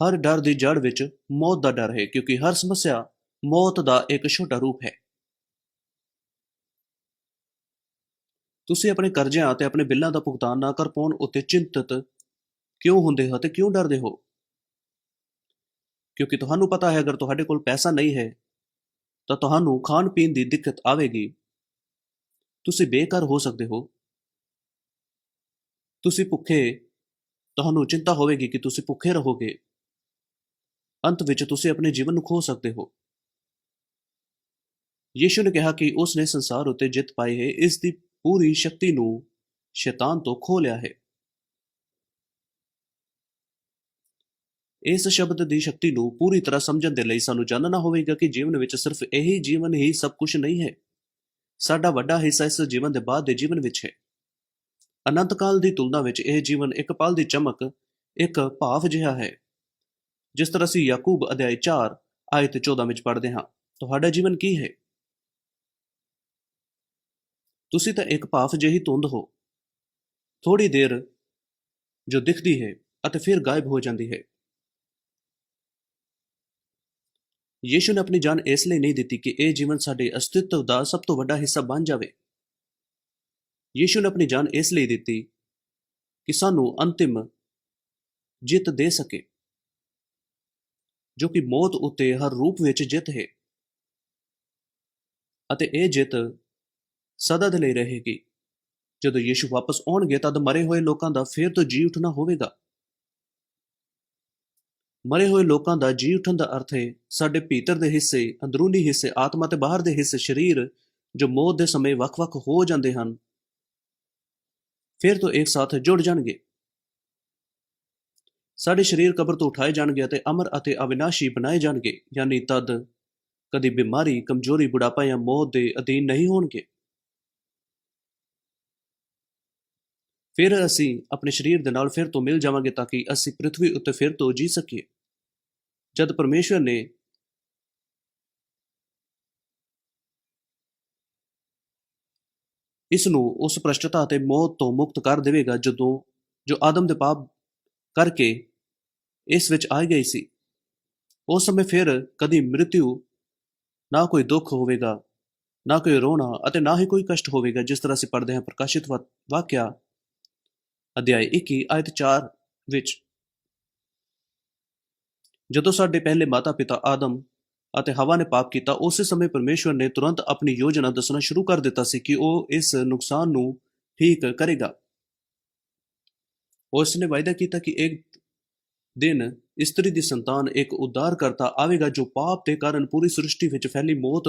ਹਰ ਡਰ ਦੀ ਜੜ ਵਿੱਚ ਮੌਤ ਦਾ ਡਰ ਹੈ, ਕਿਉਂਕਿ ਹਰ ਸਮੱਸਿਆ ਮੌਤ ਦਾ ਇੱਕ ਛੋਟਾ ਰੂਪ ਹੈ। ਤੁਸੀਂ ਆਪਣੇ ਕਰਜ਼ਿਆਂ ਅਤੇ ਆਪਣੇ ਬਿੱਲਾਂ ਦਾ ਭੁਗਤਾਨ ਨਾ ਕਰ ਪਾਉਣ ਉੱਤੇ ਚਿੰਤਤ ਕਿਉਂ ਹੁੰਦੇ ਹੋ ਤੇ ਕਿਉਂ ਡਰਦੇ ਹੋ? ਕਿਉਂਕਿ ਤੁਹਾਨੂੰ ਪਤਾ ਹੈ, ਅਗਰ ਤੁਹਾਡੇ ਕੋਲ ਪੈਸਾ ਨਹੀਂ ਹੈ, ਤਾਂ ਤੁਹਾਨੂੰ ਖਾਣ ਪੀਣ ਦੀ ਦਿੱਕਤ ਆਵੇਗੀ। ਤੁਸੀਂ ਬੇਕਾਰ ਹੋ ਸਕਦੇ ਹੋ। ਤੁਸੀਂ ਭੁੱਖੇ, ਤੁਹਾਨੂੰ ਚਿੰਤਾ ਹੋਵੇਗੀ ਕਿ ਤੁਸੀਂ ਭੁੱਖੇ ਰਹੋਗੇ। ਅੰਤ ਵਿੱਚ ਤੁਸੀਂ ਆਪਣੇ ਜੀਵਨ ਨੂੰ ਖੋ ਸਕਦੇ ਹੋ। ਯੀਸ਼ੂ ਨੇ ਕਿਹਾ ਕਿ ਉਸ ਨੇ ਸੰਸਾਰ ਉੱਤੇ ਜਿੱਤ ਪਾਈ ਹੈ, ਇਸ ਦੀ ਪੂਰੀ ਸ਼ਕਤੀ ਨੂੰ ਸ਼ੈਤਾਨ ਤੋਂ ਖੋ ਲਿਆ ਹੈ। ਇਸ ਸ਼ਬਦ ਦੀ ਸ਼ਕਤੀ ਨੂੰ ਪੂਰੀ ਤਰ੍ਹਾਂ ਸਮਝਣ ਦੇ ਲਈ ਸਾਨੂੰ ਜਾਣਨਾ ਹੋਵੇਗਾ ਕਿ ਜੀਵਨ ਵਿੱਚ ਸਿਰਫ ਇਹੀ ਜੀਵਨ ਹੀ ਸਭ ਕੁਝ ਨਹੀਂ ਹੈ। ਸਾਡਾ ਵੱਡਾ ਹਿੱਸਾ ਇਸ ਜੀਵਨ ਦੇ ਬਾਅਦ ਦੇ ਜੀਵਨ ਵਿੱਚ ਹੈ। ਅਨੰਤ ਕਾਲ ਦੀ ਤੁਲਨਾ ਵਿੱਚ ਇਹ ਜੀਵਨ ਇੱਕ ਪਲ ਦੀ ਚਮਕ, ਇੱਕ ਭਾਵ ਜਿਹਾ ਹੈ। ਜਿਸ ਤਰ੍ਹਾਂ ਅਸੀਂ ਯਾਕੂਬ ਅਧਿਆਇ 4 ਆਇਤ 14 ਵਿੱਚ ਪੜ੍ਹਦੇ ਹਾਂ, ਤੁਹਾਡਾ ਜੀਵਨ ਕੀ ਹੈ? ਤੁਸੀਂ ਤਾਂ ਇੱਕ ਭਾਫ ਜਿਹੀ ਧੁੰਦ ਹੋ। ਥੋੜੀ ਦੇਰ ਜੋ ਦਿਖਦੀ ਹੈ ਅਤੇ ਫਿਰ ਗਾਇਬ ਹੋ ਜਾਂਦੀ ਹੈ। ਯੀਸ਼ੂ ਨੇ ਆਪਣੀ ਜਾਨ ਇਸ ਲਈ ਨਹੀਂ ਦਿੱਤੀ ਕਿ ਇਹ ਜੀਵਨ ਸਾਡੇ ਅਸਤਿਤਵ ਦਾ ਸਭ ਤੋਂ ਵੱਡਾ ਹਿੱਸਾ ਬਣ ਜਾਵੇ। ਯੀਸ਼ੂ ਨੇ ਆਪਣੀ ਜਾਨ ਇਸ ਲਈ ਦਿੱਤੀ ਕਿ ਸਾਨੂੰ ਅੰਤਿਮ ਜਿੱਤ ਦੇ ਸਕੇ, ਜੋ ਕਿ ਮੌਤ ਉੱਤੇ ਹਰ ਰੂਪ ਵਿੱਚ ਜਿੱਤ ਹੈ ਅਤੇ ਇਹ ਜਿੱਤ ਸਦਾ ਦੇ ਲਈ ਰਹੇਗੀ। ਜਦੋਂ ਯੀਸ਼ੂ ਵਾਪਸ ਆਉਣਗੇ, ਤਦ ਮਰੇ ਹੋਏ ਲੋਕਾਂ ਦਾ ਫੇਰ ਤੋਂ ਜੀ ਉੱਠਣਾ ਹੋਵੇਗਾ। ਮਰੇ ਹੋਏ ਲੋਕਾਂ ਦਾ ਜੀ ਉੱਠਣ ਦਾ ਅਰਥ ਹੈ, ਸਾਡੇ ਭੀਤਰ ਦੇ ਹਿੱਸੇ, ਅੰਦਰੂਨੀ ਹਿੱਸੇ, ਆਤਮਾ ਤੇ ਬਾਹਰ ਦੇ ਹਿੱਸੇ, ਸਰੀਰ ਜੋ ਮੌਤ ਦੇ ਸਮੇਂ ਵੱਖ-ਵੱਖ ਹੋ ਜਾਂਦੇ ਹਨ ਫਿਰ ਤੋਂ ਇੱਕ ਸਾਥ ਜੁੜ ਜਾਣਗੇ। ਸਾਡੇ ਸਰੀਰ ਕਬਰ ਤੋਂ ਉਠਾਏ ਜਾਣਗੇ ਅਤੇ ਅਮਰ ਅਤੇ ਅਵਿਨਾਸ਼ੀ ਬਣਾਏ ਜਾਣਗੇ, ਯਾਨੀ ਤਦ ਕਦੀ ਬਿਮਾਰੀ, ਕਮਜ਼ੋਰੀ, ਬੁਢਾਪਾ ਜਾਂ ਮੌਤ ਦੇ ਅਧੀਨ ਨਹੀਂ ਹੋਣਗੇ। ਫਿਰ ਅਸੀਂ ਆਪਣੇ ਸਰੀਰ ਦੇ ਨਾਲ ਫਿਰ ਤੋਂ ਮਿਲ ਜਾਵਾਂਗੇ ਤਾਂ ਕਿ ਅਸੀਂ ਪ੍ਰithvi ਉੱਤੇ ਫਿਰ ਤੋਂ ਜੀ ਸਕੀਏ। ਜਦ ਪਰਮੇਸ਼ਵਰ ਨੇ ਇਸ ਨੂੰ ਉਸ ਭ੍ਰਸ਼ਟਤਾ ਅਤੇ ਮੌਤ ਤੋਂ ਮੁਕਤ ਕਰ ਦੇਵੇਗਾ ਜਦੋਂ ਜੋ ਆਦਮ ਦੇ ਪਾਪ ਕਰਕੇ ਇਸ ਵਿੱਚ ਆ ਗਈ ਸੀ। ਉਸ ਸਮੇਂ ਫਿਰ ਕਦੀ ਮ੍ਰਿਤਿਉ ਨਾ ਕੋਈ ਦੁੱਖ ਹੋਵੇਗਾ, ਨਾ ਕੋਈ ਰੋਣਾ ਅਤੇ ਨਾ ਹੀ ਕੋਈ ਕਸ਼ਟ ਹੋਵੇਗਾ, ਜਿਸ ਤਰ੍ਹਾਂ ਅਸੀਂ ਪੜ੍ਹਦੇ ਹਾਂ ਪ੍ਰਕਾਸ਼ਿਤ ਵਾ- ਵਾਕਿਆ ਅਧਿਆਇ 21 ਆਇਤ 4 ਵਿੱਚ। ਜਦੋਂ ਸਾਡੇ ਪਹਿਲੇ ਮਾਤਾ-ਪਿਤਾ ਆਦਮ ਅਤੇ ਹਵਾ ਨੇ ਪਾਪ ਕੀਤਾ, ਉਸੇ ਸਮੇਂ ਪਰਮੇਸ਼ਵਰ ਨੇ ਤੁਰੰਤ ਆਪਣੀ ਯੋਜਨਾ ਦੱਸਣਾ ਸ਼ੁਰੂ ਕਰ ਦਿੱਤਾ ਸੀ ਕਿ ਉਹ ਇਸ ਨੁਕਸਾਨ ਨੂੰ ਠੀਕ ਕਰੇਗਾ। ਉਸ ਨੇ ਵਾਅਦਾ ਕੀਤਾ ਕਿ ਇੱਕ ਦਿਨ ਇਸਤਰੀ ਦੀ ਸੰਤਾਨ ਇੱਕ ਉਦਾਰਕਰਤਾ ਆਵੇਗਾ ਜੋ ਪਾਪ ਦੇ ਕਾਰਨ ਪੂਰੀ ਸ੍ਰਿਸ਼ਟੀ ਵਿੱਚ ਫੈਲੀ ਮੌਤ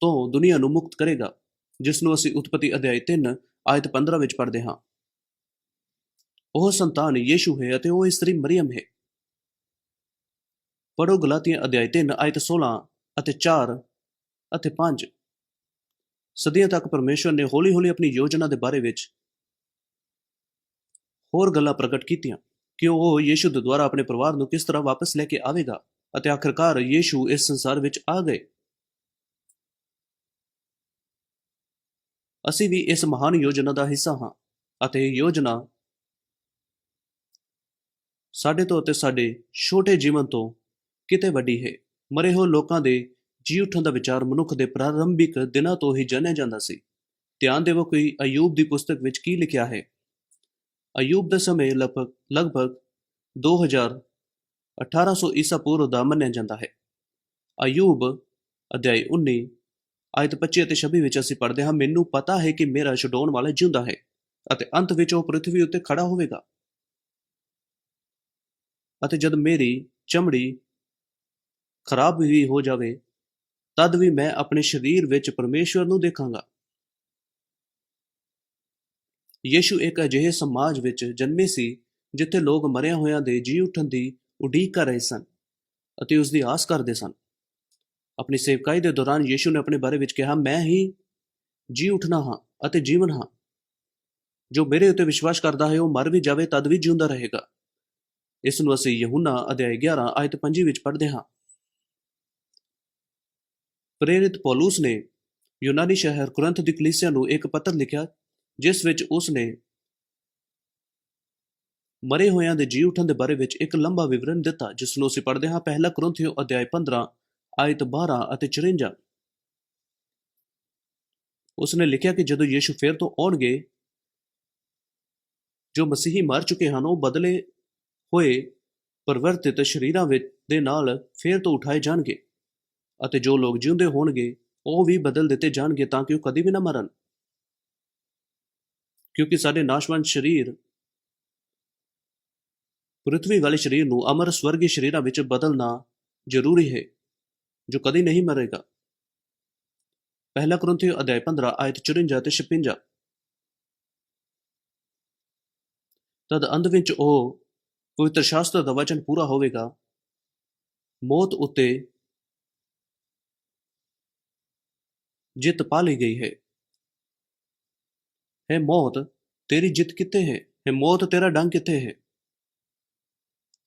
ਤੋਂ ਦੁਨੀਆ ਨੂੰ ਮੁਕਤ ਕਰੇਗਾ, ਜਿਸ ਨੂੰ ਅਸੀਂ ਉਤਪਤੀ ਅਧਿਆਇ 3 ਆਇਤ 15 ਵਿੱਚ ਪੜ੍ਹਦੇ ਹਾਂ। ਉਹ ਸੰਤਾਨ ਯੀਸ਼ੂ ਹੈ ਅਤੇ ਉਹ ਇਸਤਰੀ ਮਰੀਮ ਹੈ। ਪੜੋ ਗਲਾਤੀਆਂ ਅਧਿਆਇ 3 ਆਇਤ 16 ਅਤੇ 4 ਅਤੇ 5 ਸਦੀਆਂ ਤੱਕ ਪਰਮੇਸ਼ਵਰ ਨੇ ਹੌਲੀ-ਹੌਲੀ ਆਪਣੀ ਯੋਜਨਾ ਦੇ ਬਾਰੇ ਵਿੱਚ ਹੋਰ ਗੱਲਾਂ ਪ੍ਰਗਟ ਕੀਤੀਆਂ। ਕਿ ਉਹ ਯੀਸ਼ੂ ਦੇ ਦੁਆਰਾ ਆਪਣੇ ਪਰਿਵਾਰ ਨੂੰ ਕਿਸ ਤਰ੍ਹਾਂ ਵਾਪਸ ਲੈ ਕੇ ਆਵੇਗਾ ਅਤੇ ਆਖਰਕਾਰ ਯੀਸ਼ੂ ਇਸ ਸੰਸਾਰ ਵਿੱਚ ਆ ਗਏ? ਅਸੀਂ ਵੀ ਇਸ ਮਹਾਨ ਯੋਜਨਾ ਦਾ ਹਿੱਸਾ ਹਾਂ ਅਤੇ ਇਹ ਯੋਜਨਾ ਸਾਡੇ ਤੋਂ ਅਤੇ ਸਾਡੇ ਛੋਟੇ ਜੀਵਨ ਤੋਂ ਕਿਤੇ ਵੱਡੀ ਹੈ। ਮਰੇ ਹੋਏ ਲੋਕਾਂ ਦੇ ਜੀ ਉੱਠਣ ਦਾ ਵਿਚਾਰ ਮਨੁੱਖ ਦੇ ਪ੍ਰਾਰੰਭਿਕ ਦਿਨਾਂ ਤੋਂ ਹੀ ਜਾਣਿਆ ਜਾਂਦਾ ਸੀ। ਧਿਆਨ ਦੇਵੋ ਕਿ ਅਯੂਬ ਦੀ ਪੁਸਤਕ ਵਿੱਚ ਕੀ ਲਿਖਿਆ ਹੈ। ਅਯੂਬ ਦੇ ਸਮੇਂ ਲਗਭਗ ਲਗਭਗ 2000 1800 ਈਸਾ ਪੂਰਵ ਦਾ ਮੰਨਿਆ ਜਾਂਦਾ ਹੈ। ਅਯੂਬ ਅਧਿਆਇ 19 ਆਇਤ 25 ਅਤੇ 26 ਵਿੱਚ ਅਸੀਂ ਪੜ੍ਹਦੇ ਹਾਂ, ਮੈਨੂੰ ਪਤਾ ਹੈ ਕਿ ਮੇਰਾ ਛਡਾਉਣ ਵਾਲਾ ਜਿਉਂਦਾ ਹੈ ਅਤੇ ਅੰਤ ਵਿੱਚ ਉਹ ਪ੍ਰithvi ਉੱਤੇ ਖੜਾ ਹੋਵੇਗਾ। ਅਤੇ ਜਦ ਮੇਰੀ ਚਮੜੀ ਖਰਾਬ ਵੀ ਹੋ ਜਾਵੇ, ਤਦ ਵੀ ਮੈਂ ਆਪਣੇ ਸਰੀਰ ਵਿੱਚ ਪਰਮੇਸ਼ਵਰ ਨੂੰ ਦੇਖਾਂਗਾ। ਯੀਸ਼ੂ ਇੱਕ ਅਜਿਹੇ ਸਮਾਜ ਵਿੱਚ ਜਨਮੇ ਸੀ, ਜਿੱਥੇ ਲੋਕ ਮਰਿਆ ਹੋਇਆਂ ਦੇ ਜੀ ਉੱਠਣ ਦੀ ਉਡੀਕ ਕਰ ਰਹੇ ਸਨ ਅਤੇ ਉਸ ਦੀ ਆਸ ਕਰਦੇ ਸਨ। ਆਪਣੀ ਸੇਵਕਾਈ ਦੇ ਦੌਰਾਨ ਯੀਸ਼ੂ ਨੇ ਆਪਣੇ ਬਾਰੇ ਵਿੱਚ ਕਿਹਾ, ਮੈਂ ਹੀ ਜੀ ਉੱਠਣਾ ਹਾਂ ਅਤੇ ਜੀਵਨ ਹਾਂ। ਜੋ ਮੇਰੇ ਉੱਤੇ ਵਿਸ਼ਵਾਸ ਕਰਦਾ ਹੈ, ਉਹ ਮਰ ਵੀ ਜਾਵੇ, ਤਦ ਵੀ ਜਿਉਂਦਾ ਰਹੇਗਾ। ਇਸ ਨੂੰ ਅਸੀਂ ਯਹੂਨਾ ਅਧਿਆਇ 11 ਆਇਤ 5 ਵਿੱਚ ਪੜ੍ਹਦੇ ਹਾਂ। ਪ੍ਰੇਰਿਤ ਪੌਲਸ ਨੇ ਯੂਨਾਨੀ ਸ਼ਹਿਰ ਕੁਰੰਥ ਦੀ ਕਲੀਸਿਆ ਨੂੰ ਇੱਕ ਪੱਤਰ ਲਿਖਿਆ, ਜਿਸ ਵਿੱਚ ਉਸ ਨੇ ਮਰੇ ਹੋਇਆਂ ਦੇ ਜੀ ਉਠਣ ਦੇ ਬਾਰੇ ਵਿੱਚ ਇੱਕ ਲੰਬਾ ਵਿਵਰਣ ਦਿੱਤਾ, ਜਿਸ ਨੂੰ ਅਸੀਂ ਪੜ੍ਹਦੇ ਹਾਂ ਪਹਿਲਾ ਕੁਰੰਥੀਓ ਅਧਿਆਇ 15 ਆਇਤ 12 ਅਤੇ 54 ਉਸਨੇ ਲਿਖਿਆ ਕਿ ਜਦੋਂ ਯੀਸ਼ੂ ਫੇਰ ਤੋਂ ਆਉਣਗੇ, ਜੋ ਮਸੀਹੀ ਮਰ ਚੁੱਕੇ ਹਨ, ਉਹ ਬਦਲੇ ਹੋਏ ਪਰਵਰਤਿਤ ਸ਼ਰੀਰਾਂ ਵਿੱਚ ਦੇ ਨਾਲ ਫੇਰ ਤੋਂ ਉਠਾਏ ਜਾਣਗੇ। ਅਤੇ ਜੋ ਲੋਕ ਜਿਉਂਦੇ ਹੋਣਗੇ, ਉਹ ਵੀ ਬਦਲ ਦਿੱਤੇ ਜਾਣਗੇ ਤਾਂ ਕਿ ਉਹ ਕਦੀ ਵੀ ਨਾ ਮਰਨ। ਕਿਉਂਕਿ ਸਾਡੇ ਨਾਸ਼ਵੰਤ ਸਰੀਰ ਪ੍ਰithvi ਵਾਲੇ ਸਰੀਰ ਨੂੰ ਅਮਰ ਸਵਰਗੀ ਸਰੀਰਾਂ ਵਿੱਚ ਬਦਲਣਾ ਜ਼ਰੂਰੀ ਹੈ, ਜੋ ਕਦੀ ਨਹੀਂ ਮਰੇਗਾ। ਪਹਿਲਾ ਕਰੰਥੀ ਅਧਿਆਇ 15 ਆਇਤ 54 ਤੇ 56 ਤਦ ਅੰਤ ਵਿੱਚ ਉਹ ਪਵਿੱਤਰ ਸ਼ਾਸਤਰ ਦਾ ਵਚਨ ਪੂਰਾ ਹੋਵੇਗਾ। ਮੌਤ ਉੱਤੇ ਜਿੱਤ ਪਾ ਲਈ ਗਈ ਹੈ। ਹੈ ਮੌਤ, ਤੇਰੀ ਜਿੱਤ ਕਿੱਥੇ ਹੈ? ਹੈ ਮੌਤ, ਤੇਰਾ ਡੰਗ ਕਿੱਥੇ ਹੈ?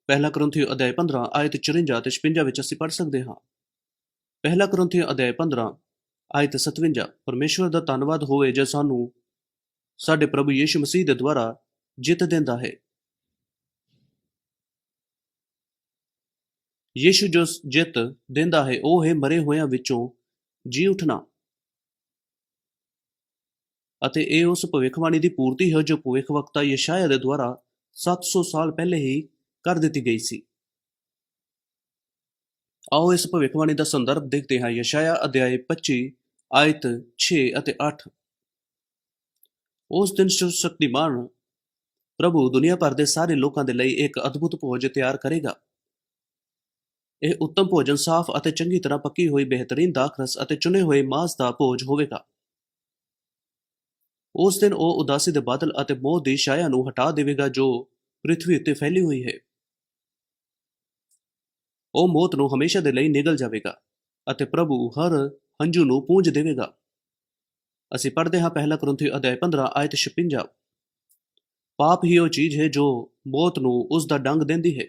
ਪਹਿਲਾ ਕਰੰਥੀ ਅਧਿਆਇ 15 ਆਇਤ 54 ਤੇ 56 ਵਿੱਚ ਅਸੀਂ ਪੜ੍ਹ ਸਕਦੇ ਹਾਂ। ਪਹਿਲਾ ਕਰੰਥੀ ਅਧਿਆਇ 15 ਆਇਤ 57 ਪਰਮੇਸ਼ਵਰ ਦਾ ਧੰਨਵਾਦ ਹੋਵੇ ਜੇ ਸਾਨੂੰ ਸਾਡੇ ਪ੍ਰਭੂ ਯੀਸ਼ੂ ਮਸੀਹ ਦੇ ਦੁਆਰਾ ਜਿੱਤ ਦਿੰਦਾ ਹੈ। ਯੀਸ਼ੂ ਜੋ ਜਿੱਤ ਦਿੰਦਾ ਹੈ, ਉਹ ਹੈ ਮਰੇ ਹੋਇਆਂ ਵਿੱਚੋਂ ਜੀ ਉਠਣਾ। ਅਤੇ ਇਹ ਉਸ ਭਵਿੱਖਬਾਣੀ ਦੀ ਪੂਰਤੀ ਹੈ ਜੋ ਭਵਿੱਖਵਕਤਾ ਯਸ਼ਾਇਆ ਦੇ ਦੁਆਰਾ 700 ਸਾਲ ਪਹਿਲੇ ਹੀ ਕਰ ਦਿੱਤੀ ਗਈ ਸੀ। ਆਓ ਇਸ ਭਵਿੱਖਬਾਣੀ ਦਾ ਸੰਦਰਭ ਦੇਖਦੇ ਹਾਂ। ਯਸ਼ਾਇਆ ਅਧਿਆਇ 25 ਆਇਤ 6 ਅਤੇ 8 ਉਸ ਦਿਨ ਸ਼ਕਤੀਮਾਨ ਪ੍ਰਭੂ ਦੁਨੀਆ ਭਰ ਦੇ ਸਾਰੇ ਲੋਕਾਂ ਦੇ ਲਈ ਇੱਕ ਅਦਭੁਤ ਭੋਜ ਤਿਆਰ ਕਰੇਗਾ। ਇਹ ਉੱਤਮ ਭੋਜਨ ਸਾਫ਼ ਅਤੇ ਚੰਗੀ ਤਰ੍ਹਾਂ ਪੱਕੀ ਹੋਈ ਬਿਹਤਰੀਨ ਦਾਖਰਸ ਅਤੇ ਚੁਣੇ ਹੋਏ ਮਾਸ ਦਾ ਭੋਜ ਹੋਵੇਗਾ। ਉਸ ਦਿਨ ਉਹ ਉਦਾਸੀ ਦੇ ਬਾਦਲ ਅਤੇ ਮੋਹ ਦੀ ਛਾਇਆ ਨੂੰ ਹਟਾ ਦੇਵੇਗਾ ਜੋ ਪ੍ਰithvi ਉੱਤੇ ਫੈਲੀ ਹੋਈ ਹੈ। ਉਹ ਮੌਤ ਨੂੰ ਹਮੇਸ਼ਾ ਦੇ ਲਈ ਨਿਗਲ ਜਾਵੇਗਾ ਅਤੇ ਪ੍ਰਭੂ ਹਰ ਹੰਝੂ ਨੂੰ ਪੂੰਝ ਦੇਵੇਗਾ। ਅਸੀਂ ਪੜ੍ਹਦੇ ਹਾਂ ਪਹਿਲਾ ਕਰੰਥੀ ਅਧਿਆਇ 15 ਆਇਤ 56 ਪਾਪ ਹੀ ਉਹ ਚੀਜ਼ ਹੈ ਜੋ ਮੌਤ ਨੂੰ ਉਸ ਦਾ ਡੰਗ ਦਿੰਦੀ ਹੈ।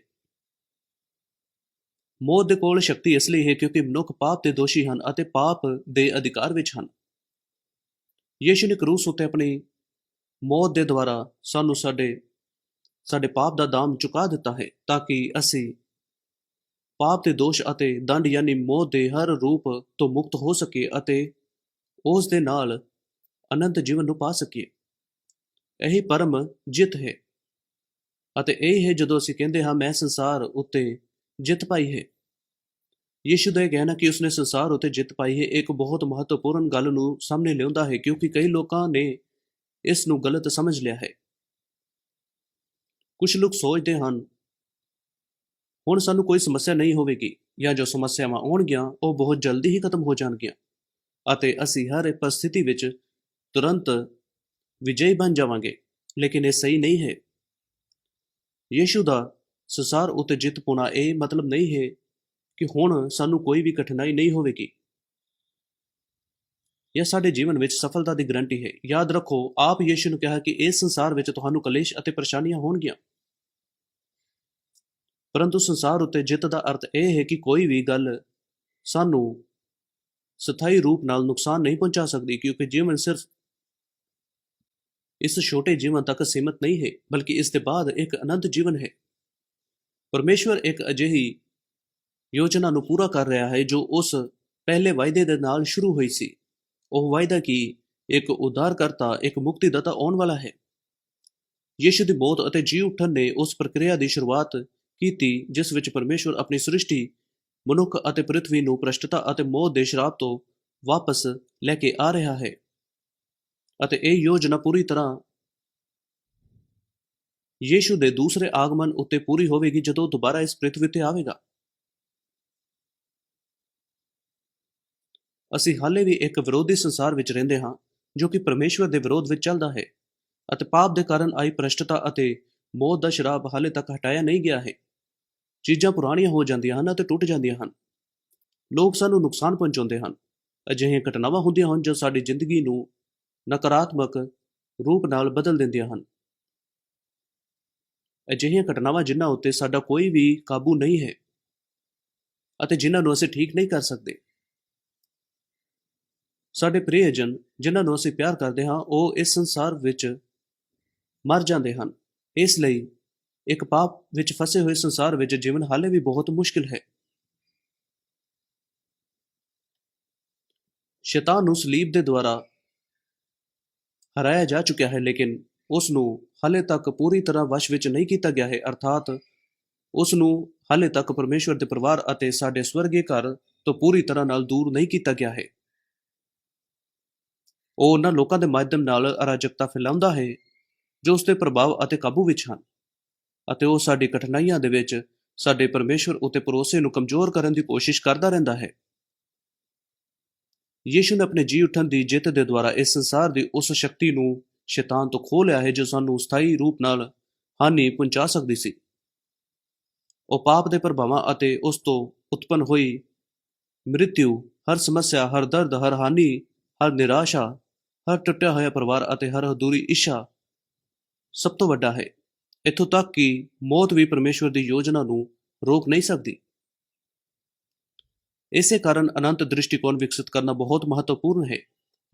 ਮੌਤ ਦੇ ਕੋਲ ਸ਼ਕਤੀ ਇਸ ਲਈ ਹੈ ਕਿਉਂਕਿ ਮਨੁੱਖ ਪਾਪ ਦੇ ਦੋਸ਼ੀ ਹਨ ਅਤੇ ਪਾਪ ਦੇ ਅਧਿਕਾਰ ਵਿੱਚ ਹਨ। ਯੀਸ਼ੂ ਨੇ ਕਰੂਸ ਉੱਤੇ ਆਪਣੀ ਮੌਤ ਦੇ ਦੁਆਰਾ ਸਾਨੂੰ ਸਾਡੇ ਸਾਡੇ ਪਾਪ ਦਾ ਦਾਮ ਚੁਕਾ ਦਿੱਤਾ ਹੈ ਤਾਂ ਕਿ ਅਸੀਂ ਪਾਪ ਦੇ ਦੋਸ਼ ਅਤੇ ਦੰਡ ਯਾਨੀ ਮੌਤ ਦੇ ਹਰ ਰੂਪ ਤੋਂ ਮੁਕਤ ਹੋ ਸਕੀਏ ਅਤੇ ਉਸ ਦੇ ਨਾਲ ਅਨੰਤ ਜੀਵਨ ਨੂੰ ਪਾ ਸਕੀਏ। ਇਹੀ ਪਰਮ ਜਿੱਤ ਹੈ ਅਤੇ ਇਹ ਹੈ ਜਦੋਂ ਅਸੀਂ ਕਹਿੰਦੇ ਹਾਂ, ਮੈਂ ਸੰਸਾਰ ਉੱਤੇ ਜਿੱਤ ਪਾਈ ਹੈ। ਯਿਸੂ ਦਾ ਇਹ ਕਹਿਣਾ ਕਿ ਉਸਨੇ ਸੰਸਾਰ ਉੱਤੇ ਜਿੱਤ ਪਾਈ ਹੈ ਇੱਕ ਬਹੁਤ ਮਹੱਤਵਪੂਰਨ ਗੱਲ ਨੂੰ ਸਾਹਮਣੇ ਲਿਆਉਂਦਾ ਹੈ, ਕਿਉਂਕਿ ਕਈ ਲੋਕਾਂ ਨੇ ਇਸ ਨੂੰ ਗਲਤ ਸਮਝ ਲਿਆ ਹੈ। ਕੁਝ ਲੋਕ ਸੋਚਦੇ ਹਨ, ਹੁਣ ਸਾਨੂੰ ਕੋਈ ਸਮੱਸਿਆ ਨਹੀਂ ਹੋਵੇਗੀ, ਜਾਂ ਜੋ ਸਮੱਸਿਆਵਾਂ ਆਉਣਗੀਆਂ, ਉਹ ਬਹੁਤ ਜਲਦੀ ਹੀ ਖਤਮ ਹੋ ਜਾਣਗੀਆਂ, ਅਤੇ ਅਸੀਂ ਹਰ ਇੱਕ ਪਰਿਸਥਿਤੀ ਵਿੱਚ ਤੁਰੰਤ ਵਿਜੇਈ ਬਣ ਜਾਵਾਂਗੇ, ਲੇਕਿਨ ਇਹ ਸਹੀ ਨਹੀਂ ਹੈ। ਯੀਸ਼ੂ ਦਾ ਸੰਸਾਰ ਉਤੇ ਜਿੱਤ ਪਾਉਣਾ ਇਹ ਮਤਲਬ ਨਹੀਂ ਹੈ ਕਿ ਹੁਣ ਸਾਨੂੰ ਕੋਈ ਵੀ ਕਠਿਨਾਈ ਨਹੀਂ ਹੋਵੇਗੀ। ਇਹ ਸਾਡੇ ਜੀਵਨ ਵਿੱਚ ਸਫਲਤਾ ਦੀ ਗਰੰਟੀ ਹੈ। ਯਾਦ ਰੱਖੋ, ਆਪ ਯੀਸ਼ੂ ਨੂੰ ਕਿਹਾ ਕਿ ਇਸ ਸੰਸਾਰ ਵਿੱਚ ਤੁਹਾਨੂੰ ਕਲੇਸ਼ ਅਤੇ ਪਰੇਸ਼ਾਨੀਆਂ ਹੋਣਗੀਆਂ। ਪਰੰਤੂ ਸੰਸਾਰ ਉੱਤੇ ਜਿੱਤ ਦਾ ਅਰਥ ਇਹ ਹੈ ਕਿ ਕੋਈ ਵੀ ਗੱਲ ਸਾਨੂੰ ਸਥਾਈ ਰੂਪ ਨਾਲ ਨੁਕਸਾਨ ਨਹੀਂ ਪਹੁੰਚਾ ਸਕਦੀ, ਕਿਉਂਕਿ ਜੀਵਨ ਸਿਰਫ ਇਸ ਛੋਟੇ ਜੀਵਨ ਤੱਕ ਸੀਮਤ ਨਹੀਂ ਹੈ, ਬਲਕਿ ਇਸ ਦੇ ਬਾਅਦ ਇੱਕ ਅਨੰਤ ਜੀਵਨ ਹੈ। ਪਰਮੇਸ਼ਵਰ ਇੱਕ ਅਜਿਹੀ ਯੋਜਨਾ ਨੂੰ ਪੂਰਾ ਕਰ ਰਿਹਾ ਹੈ ਜੋ ਉਸ ਪਹਿਲੇ ਵਾਅਦੇ ਦੇ ਨਾਲ ਸ਼ੁਰੂ ਹੋਈ ਸੀ। ਉਹ ਵਾਅਦਾ ਕਿ ਇੱਕ ਉਦਾਰਕਰਤਾ ਇੱਕ ਮੁਕਤੀਦਾਤਾ ਆਉਣ ਵਾਲਾ ਹੈ। ਯਿਸੂ ਦੀ ਮੌਤ ਅਤੇ ਜੀ ਉੱਠਣ ਨੇ ਉਸ ਪ੍ਰਕਿਰਿਆ ਦੀ ਸ਼ੁਰੂਆਤ ਕੀਤੀ, ਜਿਸ ਵਿੱਚ ਪਰਮੇਸ਼ਵਰ ਆਪਣੀ ਸ੍ਰਿਸ਼ਟੀ, ਮਨੁੱਖ ਅਤੇ ਪ੍ਰithvi ਨੂੰ ਭ੍ਰਸ਼ਟਤਾ ਅਤੇ ਮੋਹ ਦੇ ਸ਼ਰਾਪ ਤੋਂ ਵਾਪਸ ਲੈ ਕੇ ਆ ਰਿਹਾ ਹੈ। ਅਤੇ ਇਹ ਯੋਜਨਾ ਪੂਰੀ ਤਰ੍ਹਾਂ ਯੀਸ਼ੂ ਦੇ ਦੂਸਰੇ ਆਗਮਨ ਉੱਤੇ ਪੂਰੀ ਹੋਵੇਗੀ ਜਦੋਂ ਦੁਬਾਰਾ ਇਸ ਪ੍ਰithvi ਤੇ ਆਵੇਗਾ। ਅਸੀਂ ਹਾਲੇ ਵੀ ਇੱਕ ਵਿਰੋਧੀ ਸੰਸਾਰ ਵਿੱਚ ਰਹਿੰਦੇ ਹਾਂ, ਜੋ ਕਿ ਪਰਮੇਸ਼ਵਰ ਦੇ ਵਿਰੋਧ ਵਿੱਚ ਚੱਲਦਾ ਹੈ ਅਤੇ ਪਾਪ ਦੇ ਕਾਰਨ ਆਈ ਭ੍ਰਸ਼ਟਤਾ ਅਤੇ ਮੌਤ ਦਾ ਸ਼ਰਾਬ ਹਾਲੇ ਤੱਕ ਹਟਾਇਆ ਨਹੀਂ ਗਿਆ ਹੈ। ਚੀਜ਼ਾਂ ਪੁਰਾਣੀਆਂ ਹੋ ਜਾਂਦੀਆਂ ਹਨ ਅਤੇ ਟੁੱਟ ਜਾਂਦੀਆਂ ਹਨ। ਲੋਕ ਸਾਨੂੰ ਨੁਕਸਾਨ ਪਹੁੰਚਾਉਂਦੇ ਹਨ। ਅਜਿਹੀਆਂ ਘਟਨਾਵਾਂ ਹੁੰਦੀਆਂ ਹਨ ਜੋ ਸਾਡੀ ਜ਼ਿੰਦਗੀ ਨੂੰ ਨਕਾਰਾਤਮਕ ਰੂਪ ਨਾਲ ਬਦਲ ਦਿੰਦੀਆਂ ਹਨ। ਅਜਿਹੀਆਂ ਘਟਨਾਵਾਂ ਜਿਨ੍ਹਾਂ ਉੱਤੇ ਸਾਡਾ ਕੋਈ ਵੀ ਕਾਬੂ ਨਹੀਂ ਹੈ ਅਤੇ ਜਿਨ੍ਹਾਂ ਨੂੰ ਅਸੀਂ ਠੀਕ ਨਹੀਂ ਕਰ ਸਕਦੇ। ਸਾਡੇ ਪ੍ਰਿਯਜਨ, ਜਿਨ੍ਹਾਂ ਨੂੰ ਅਸੀਂ ਪਿਆਰ ਕਰਦੇ ਹਾਂ, ਉਹ ਇਸ ਸੰਸਾਰ ਵਿੱਚ ਮਰ ਜਾਂਦੇ ਹਨ। ਇਸ ਲਈ ਇੱਕ ਪਾਪ ਵਿੱਚ ਫਸੇ ਹੋਏ ਸੰਸਾਰ ਵਿੱਚ ਜੀਵਨ ਹਾਲੇ ਵੀ ਬਹੁਤ ਮੁਸ਼ਕਿਲ ਹੈ। ਸ਼ੈਤਾਨ ਨੂੰ ਸਲੀਬ ਦੇ ਦੁਆਰਾ ਹਰਾਇਆ ਜਾ ਚੁੱਕਿਆ ਹੈ, ਲੇਕਿਨ ਉਸ ਨੂੰ ਹਾਲੇ ਤੱਕ ਪੂਰੀ ਤਰ੍ਹਾਂ ਵਸ਼ ਵਿੱਚ ਨਹੀਂ ਕੀਤਾ ਗਿਆ ਹੈ। ਅਰਥਾਤ ਉਸ ਨੂੰ ਹਾਲੇ ਤੱਕ ਪਰਮੇਸ਼ਵਰ ਦੇ ਪਰਿਵਾਰ ਅਤੇ ਸਾਡੇ ਸਵਰਗੀ ਘਰ ਤੋਂ ਪੂਰੀ ਤਰ੍ਹਾਂ ਨਾਲ ਦੂਰ ਨਹੀਂ ਕੀਤਾ ਗਿਆ ਹੈ। ਉਹ ਉਹਨਾਂ ਲੋਕਾਂ ਦੇ ਮਾਧਿਅਮ ਨਾਲ ਅਰਾਜਕਤਾ ਫੈਲਾਉਂਦਾ ਹੈ, ਜੋ ਉਸ ਦੇ ਪ੍ਰਭਾਵ ਅਤੇ ਕਾਬੂ ਵਿੱਚ ਹਨ। ਅਤੇ ਉਹ ਸਾਡੀ ਕਠਿਨਾਈਆਂ ਦੇ ਵਿੱਚ ਸਾਡੇ ਪਰਮੇਸ਼ਵਰ ਉਤੇ ਭਰੋਸੇ ਨੂੰ ਕਮਜ਼ੋਰ ਕਰਨ ਦੀ ਕੋਸ਼ਿਸ਼ ਕਰਦਾ ਰਹਿੰਦਾ ਹੈ। ਯੀਸ਼ੂ ਨੇ ਆਪਣੇ ਜੀ ਉਠਣ ਦੀ ਜਿੱਤ ਦੇ ਦੁਆਰਾ ਇਸ ਸੰਸਾਰ ਦੀ ਉਸ ਸ਼ਕਤੀ ਨੂੰ ਸ਼ੈਤਾਨ ਤੋਂ ਖੋਹ ਲਿਆ ਹੈ, ਜੋ ਸਾਨੂੰ ਸਥਾਈ ਰੂਪ ਨਾਲ ਹਾਨੀ ਪਹੁੰਚਾ ਸਕਦੀ ਸੀ। ਉਹ ਪਾਪ ਦੇ ਪ੍ਰਭਾਵਾਂ ਅਤੇ ਉਸ ਤੋਂ ਉਤਪਨ ਹੋਈ ਮ੍ਰਿਤਿਉ ਹਰ ਸਮੱਸਿਆ, ਹਰ ਦਰਦ, ਹਰ ਹਾਨੀ, ਹਰ ਨਿਰਾਸ਼ਾ ਹਰ ਟੁੱਟਿਆ ਹੋਇਆ ਪਰਿਵਾਰ ਅਤੇ ਹਰ ਅਧੂਰੀ ਇੱਛਾ ਸਭ ਤੋਂ ਵੱਡਾ ਹੈ। ਇੱਥੋਂ ਤੱਕ ਕਿ ਮੌਤ ਵੀ ਪਰਮੇਸ਼ਵਰ ਦੀ ਯੋਜਨਾ ਨੂੰ ਰੋਕ ਨਹੀਂ ਸਕਦੀ। ਇਸੇ ਕਾਰਨ ਅਨੰਤ ਦ੍ਰਿਸ਼ਟੀਕੋਣ ਵਿਕਸਿਤ ਕਰਨਾ ਬਹੁਤ ਮਹੱਤਵਪੂਰਨ ਹੈ।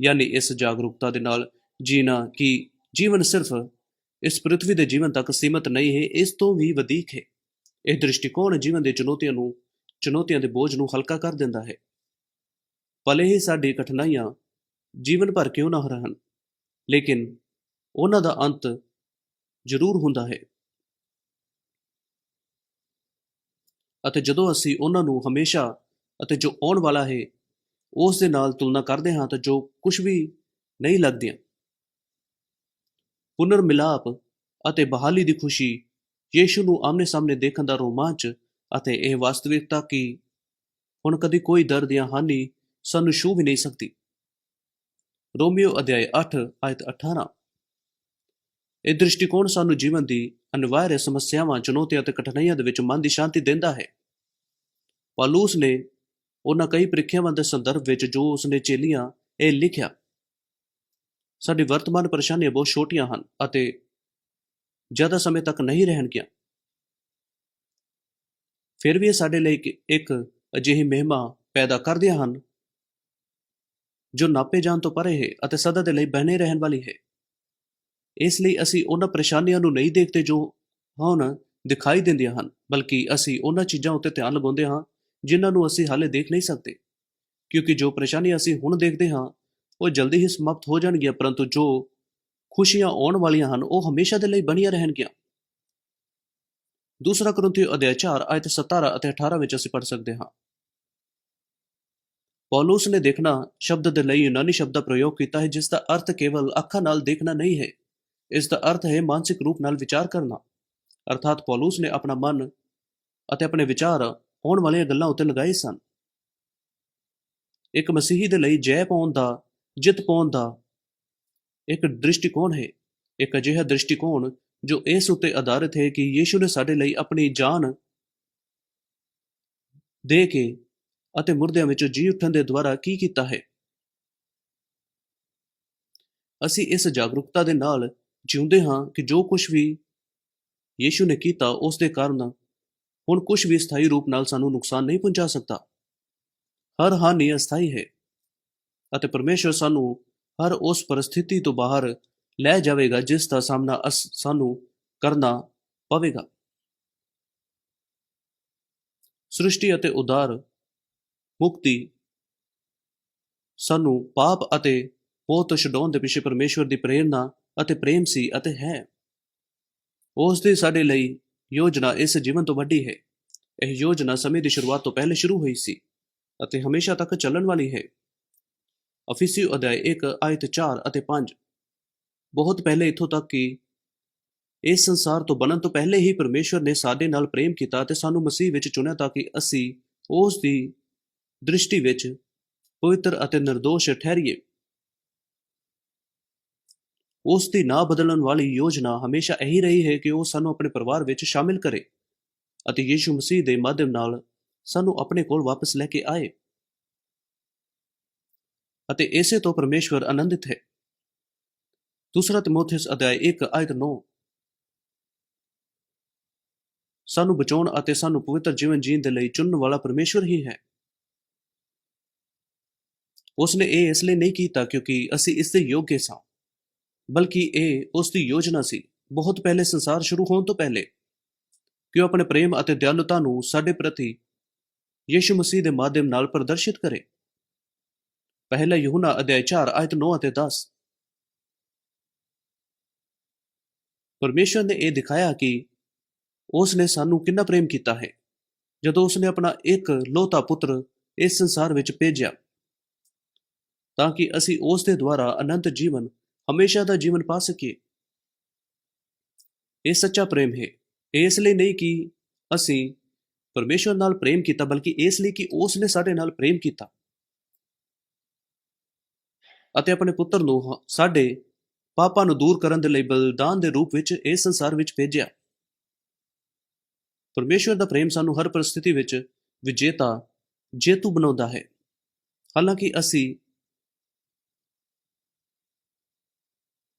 ਯਾਨੀ ਇਸ ਜਾਗਰੂਕਤਾ ਦੇ ਨਾਲ ਜੀਣਾ ਕਿ ਜੀਵਨ ਸਿਰਫ ਇਸ ਪ੍ਰithvi ਦੇ ਜੀਵਨ ਤੱਕ ਸੀਮਤ ਨਹੀਂ ਹੈ, ਇਸ ਤੋਂ ਵੀ ਵਧੇਕ ਹੈ। ਇਹ ਦ੍ਰਿਸ਼ਟੀਕੋਣ ਜੀਵਨ ਦੇ ਚੁਣੌਤੀਆਂ ਨੂੰ, ਚੁਣੌਤੀਆਂ ਦੇ ਬੋਝ ਨੂੰ ਹਲਕਾ ਕਰ ਦਿੰਦਾ ਹੈ। ਭਲੇ ਹੀ ਸਾਡੀ ਕਠਿਨਾਈਆਂ ਜੀਵਨ ਭਰ ਕਿਉਂ ਨਾ ਰਹਿਣ? ਲੇਕਿਨ ਉਹਨਾਂ ਦਾ ਅੰਤ ਜ਼ਰੂਰ ਹੁੰਦਾ ਹੈ। ਅਤੇ ਜਦੋਂ ਅਸੀਂ ਉਹਨਾਂ ਨੂੰ ਹਮੇਸ਼ਾ ਅਤੇ ਜੋ ਆਉਣ ਵਾਲਾ ਹੈ, ਉਸ ਦੇ ਨਾਲ ਤੁਲਨਾ ਕਰਦੇ ਹਾਂ ਤਾਂ ਜੋ ਕੁਝ ਵੀ ਨਹੀਂ ਲੱਗਦੀਆਂ। ਪੁਨਰ ਮਿਲਾਪ ਅਤੇ ਬਹਾਲੀ ਦੀ ਖੁਸ਼ੀ ਯੀਸ਼ੂ ਨੂੰ ਆਮਨੇ ਸਾਹਮਣੇ ਦੇਖਣ ਦਾ ਰੋਮਾਂਚ ਅਤੇ ਇਹ ਵਾਸਤਵਿਕਤਾ ਕਿ ਹੁਣ ਕਦੀ ਕੋਈ ਦਰਦ ਜਾਂ ਹਾਨੀ ਸਾਨੂੰ ਛੂ ਵੀ ਨਹੀਂ ਸਕਦੀ। ਰੋਮੀਓ ਅਧਿਆਇ 8 ਆਇਤ 18 ਇਹ ਦ੍ਰਿਸ਼ਟੀਕੋਣ ਸਾਨੂੰ ਜੀਵਨ ਦੀ ਅਨਿਵਾਰਯ ਸਮੱਸਿਆਵਾਂ, ਚੁਣੌਤੀਆਂ ਅਤੇ ਕਠਿਨਾਈਆਂ ਦੇ ਵਿੱਚ ਮਨ ਦੀ ਸ਼ਾਂਤੀ ਦਿੰਦਾ ਹੈ। ਪਾਲੂਸ ਨੇ ਉਹਨਾਂ ਕਈ ਪ੍ਰੀਖਿਆਵਾਂ ਦੇ ਸੰਦਰਭ ਵਿੱਚ ਜੋ ਉਸਨੇ ਚੇਲੀਆਂ ਇਹ ਲਿਖਿਆ, ਸਾਡੀ ਵਰਤਮਾਨ ਪਰੇਸ਼ਾਨੀਆਂ ਬਹੁਤ ਛੋਟੀਆਂ ਹਨ ਅਤੇ ਜ਼ਿਆਦਾ ਸਮੇਂ ਤੱਕ ਨਹੀਂ ਰਹਿਣਗੀਆਂ। ਫਿਰ ਵੀ ਇਹ ਸਾਡੇ ਲਈ ਇੱਕ- ਇੱਕ ਅਜਿਹੀ ਮਹਿਮਾ ਪੈਦਾ ਕਰਦੀਆਂ ਹਨ ਜੋ ਨਾਪੇ ਜਾਣ ਤੋਂ ਪਰੇ ਹੈ ਅਤੇ ਸਦਾ ਦੇ ਲਈ ਬਣੇ ਰਹਿਣ ਵਾਲੀ ਹੈ। ਇਸ ਲਈ ਅਸੀਂ ਉਹਨਾਂ ਪਰੇਸ਼ਾਨੀਆਂ ਨੂੰ ਨਹੀਂ ਦੇਖਦੇ ਜੋ ਹੁਣ ਦਿਖਾਈ ਦਿੰਦੀਆਂ ਹਨ, ਬਲਕਿ ਅਸੀਂ ਉਹਨਾਂ ਚੀਜ਼ਾਂ ਉੱਤੇ ਧਿਆਨ ਲਗਾਉਂਦੇ ਹਾਂ, ਜਿਨ੍ਹਾਂ ਨੂੰ ਅਸੀਂ ਹਾਲੇ ਦੇਖ ਨਹੀਂ ਸਕਦੇ। ਕਿਉਂਕਿ ਜੋ ਪਰੇਸ਼ਾਨੀਆਂ ਅਸੀਂ ਹੁਣ ਦੇਖਦੇ ਹਾਂ, ਉਹ ਜਲਦੀ ਹੀ ਸਮਾਪਤ ਹੋ ਜਾਣਗੀਆਂ, ਪਰੰਤੂ ਜੋ ਖੁਸ਼ੀਆਂ ਆਉਣ ਵਾਲੀਆਂ ਹਨ, ਉਹ ਹਮੇਸ਼ਾ ਦੇ ਲਈ ਬਣੀਆਂ ਰਹਿਣਗੀਆਂ। ਦੂਸਰਾ ਕਰੰਥੀ ਅਧਿਆਇ 4 ਆਇਤ 17 ਅਤੇ 18 ਵਿੱਚ ਅਸੀਂ ਪੜ੍ਹ ਸਕਦੇ ਹਾਂ। ਪੌਲਸ ਨੇ ਦੇਖਣਾ ਸ਼ਬਦ ਦੇ ਲਈ ਯੂਨਾਨੀ ਸ਼ਬਦ ਦਾ ਪ੍ਰਯੋਗ ਕੀਤਾ ਹੈ ਜਿਸ ਦਾ ਅਰਥ ਕੇਵਲ ਅੱਖਾਂ ਨਾਲ ਦੇਖਣਾ ਨਹੀਂ ਹੈ। ਇਸ ਦਾ ਅਰਥ ਹੈ ਮਾਨਸਿਕ ਰੂਪ ਨਾਲ ਵਿਚਾਰ ਕਰਨਾ। ਅਰਥਾਤ ਪੌਲਸ ਨੇ ਆਪਣਾ ਮਨ ਅਤੇ ਆਪਣੇ ਵਿਚਾਰ ਹੋਣ ਵਾਲੀਆਂ ਗੱਲਾਂ ਉੱਤੇ ਲਗਾਏ ਸਨ। ਇੱਕ ਮਸੀਹੀ ਦੇ ਲਈ ਜੈ ਪਾਉਣ ਦਾ, ਜਿੱਤ ਪਾਉਣ ਦਾ ਇੱਕ ਦ੍ਰਿਸ਼ਟੀਕੋਣ ਹੈ। ਇੱਕ ਅਜਿਹਾ ਦ੍ਰਿਸ਼ਟੀਕੋਣ ਜੋ ਇਸ ਉੱਤੇ ਆਧਾਰਿਤ ਹੈ ਕਿ ਯੀਸ਼ੂ ਨੇ ਸਾਡੇ ਲਈ ਆਪਣੀ ਜਾਨ ਦੇ ਕੇ ਅਤੇ ਮੁਰਦਿਆਂ ਵਿੱਚੋਂ ਜੀ ਉੱਠਣ ਦੇ ਦੁਆਰਾ ਕੀ ਕੀਤਾ ਹੈ? ਅਸੀਂ ਇਸ ਜਾਗਰੂਕਤਾ ਦੇ ਨਾਲ ਜਿਉਂਦੇ ਹਾਂ ਕਿ ਜੋ ਕੁਝ ਵੀ ਯੀਸ਼ੂ ਨੇ ਕੀਤਾ, ਉਸ ਦੇ ਕਾਰਨ ਹੁਣ ਕੁਝ ਵੀ ਸਥਾਈ ਰੂਪ ਨਾਲ ਸਾਨੂੰ ਨੁਕਸਾਨ ਨਹੀਂ ਪਹੁੰਚਾ ਸਕਦਾ। ਹਰ ਹਾਨੀ ਅਸਥਾਈ ਹੈ ਅਤੇ ਪਰਮੇਸ਼ਰ ਸਾਨੂੰ ਹਰ ਉਸ ਪਰਿਸਥਿਤੀ ਤੋਂ ਬਾਹਰ ਲੈ ਜਾਵੇਗਾ, ਜਿਸ ਦਾ ਸਾਹਮਣਾ ਅਸ, ਸਾਨੂੰ ਕਰਨਾ ਪਵੇਗਾ। ਸ੍ਰਿਸ਼ਟੀ ਅਤੇ ਉਦਾਰ ਮੁਕਤੀ ਸਾਨੂੰ ਪਾਪ ਅਤੇ ਮੌਤ ਤੋਂ ਛਡਾਉਣ ਦੇ ਪਿੱਛੇ ਪਰਮੇਸ਼ਵਰ ਦੀ ਪ੍ਰੇਰਣਾ ਅਤੇ ਪ੍ਰੇਮ ਸੀ ਅਤੇ ਹੈ। ਉਸ ਦੀ ਸਾਡੇ ਲਈ ਯੋਜਨਾ ਇਸ ਜੀਵਨ ਤੋਂ ਵੱਡੀ ਹੈ। ਇਹ ਯੋਜਨਾ ਸਮੇਂ ਦੀ ਸ਼ੁਰੂਆਤ ਤੋਂ ਪਹਿਲੇ ਸ਼ੁਰੂ ਹੋਈ ਸੀ ਅਤੇ ਹਮੇਸ਼ਾ ਤੱਕ ਚੱਲਣ ਵਾਲੀ ਹੈ। ਅਫੀਸੀ ਅਧਿਆਇ 1 ਆਇਤ 4 ਅਤੇ 5 ਬਹੁਤ ਪਹਿਲੇ ਇਥੋਂ ਤੱਕ ਕਿ ਇਸ ਸੰਸਾਰ ਤੋਂ ਬਣਨ ਤੋਂ ਪਹਿਲੇ ਹੀ ਪਰਮੇਸ਼ਵਰ ਨੇ ਸਾਡੇ ਨਾਲ ਪ੍ਰੇਮ ਕੀਤਾ ਤੇ ਸਾਨੂੰ ਮਸੀਹ ਵਿੱਚ ਚੁਣਿਆ ਤਾਂ ਕਿ ਅਸੀਂ ਉਸ ਦੀ ਦ੍ਰਿਸ਼ਟੀ ਵਿੱਚ ਪਵਿੱਤਰ ਅਤੇ નિર્ਦੋਸ਼ ਠਹਿਰੀਏ। ਉਸ ਦੀ ਨਾ ਬਦਲਣ ਵਾਲੀ ਯੋਜਨਾ ਹਮੇਸ਼ਾ ਇਹੀ ਰਹੀ ਹੈ ਕਿ ਉਹ ਸਾਨੂੰ ਆਪਣੇ ਪਰਿਵਾਰ ਵਿੱਚ ਸ਼ਾਮਿਲ ਕਰੇ ਅਤੇ ਯੀਸ਼ੂ ਮਸੀਹ ਦੇ ਮਾਧਿਅਮ ਨਾਲ ਸਾਨੂੰ ਆਪਣੇ ਕੋਲ ਵਾਪਸ ਲੈ ਕੇ ਆਏ। ਅਤੇ ਇਸੇ ਤੋਂ ਪਰਮੇਸ਼ਵਰ ਆਨੰਦਿਤ ਹੈ। ਦੂਸਰਾ ਤਿਮੋਥਿਉਸ ਅਧਿਆਇ 1 ਆਇਤ 9 ਸਾਨੂੰ ਬਚਾਉਣ ਅਤੇ ਸਾਨੂੰ ਪਵਿੱਤਰ ਜੀਵਨ ਜੀਣ ਦੇ ਲਈ ਚੁਣਨ ਵਾਲਾ ਪਰਮੇਸ਼ਵਰ ਹੀ ਹੈ। ਉਸਨੇ ਇਹ ਇਸ ਲਈ ਨਹੀਂ ਕੀਤਾ ਕਿਉਂਕਿ ਅਸੀਂ ਇਸ ਦੇ ਯੋਗ ਸਾਂ। ਬਲਕਿ ਇਹ ਉਸ ਦੀ ਯੋਜਨਾ ਸੀ, ਬਹੁਤ ਪਹਿਲੇ ਸੰਸਾਰ ਸ਼ੁਰੂ ਹੋਣ ਤੋਂ ਪਹਿਲੇ। ਕਿ ਉਹ ਆਪਣੇ ਪ੍ਰੇਮ ਅਤੇ ਦਿਆਲੁਤਾ ਨੂੰ ਸਾਡੇ ਪ੍ਰਤੀ ਯੀਸ਼ੂ ਮਸੀਹ ਦੇ ਮਾਧਿਅਮ ਨਾਲ ਪ੍ਰਦਰਸ਼ਿਤ ਕਰੇ। ਪਹਿਲਾ ਯਹੂਨਾ ਅਧਿਆਇ 4 ਆਇਤ 9 ਅਤੇ 10 ਪਰਮੇਸ਼ਰ ਨੇ ਇਹ ਦਿਖਾਇਆ ਕਿ ਉਸ ਨੇ ਸਾਨੂੰ ਕਿੰਨਾ ਪ੍ਰੇਮ ਕੀਤਾ ਹੈ। ਜਦੋਂ ਉਸ ਨੇ ਆਪਣਾ ਇੱਕ ਲੋਤਾ ਪੁੱਤਰ ਇਸ ਸੰਸਾਰ ਵਿੱਚ ਭੇਜਿਆ ਤਾਂ ਕਿ ਅਸੀਂ ਉਸ ਦੇ ਦੁਆਰਾ ਅਨੰਤ ਜੀਵਨ ਹਮੇਸ਼ਾ ਦਾ ਜੀਵਨ ਪਾ ਸਕੀਏ। ਇਹ ਸੱਚਾ ਪ੍ਰੇਮ ਹੈ। ਇਸ ਲਈ ਨਹੀਂ ਕਿ ਅਸੀਂ ਪਰਮੇਸ਼ਵਰ ਨਾਲ ਪ੍ਰੇਮ ਕੀਤਾ, ਬਲਕਿ ਇਸ ਲਈ ਕਿ ਉਸ ਨੇ ਸਾਡੇ ਨਾਲ ਪ੍ਰੇਮ ਕੀਤਾ। ਅਤੇ ਆਪਣੇ ਪੁੱਤਰ ਨੂੰ ਸਾਡੇ ਪਾਪਾਂ ਨੂੰ ਦੂਰ ਕਰਨ ਦੇ ਲਈ ਬਲਿਦਾਨ ਦੇ ਰੂਪ ਵਿੱਚ ਇਸ ਸੰਸਾਰ ਵਿੱਚ ਭੇਜਿਆ। ਪਰਮੇਸ਼ਵਰ ਦਾ ਪ੍ਰੇਮ ਸਾਨੂੰ ਹਰ ਪਰਿਸਥਿਤੀ ਵਿੱਚ ਵਿਜੇਤਾ ਜੇਤੂ ਬਣਾਉਂਦਾ ਹੈ। ਹਾਲਾਂਕਿ ਅਸੀਂ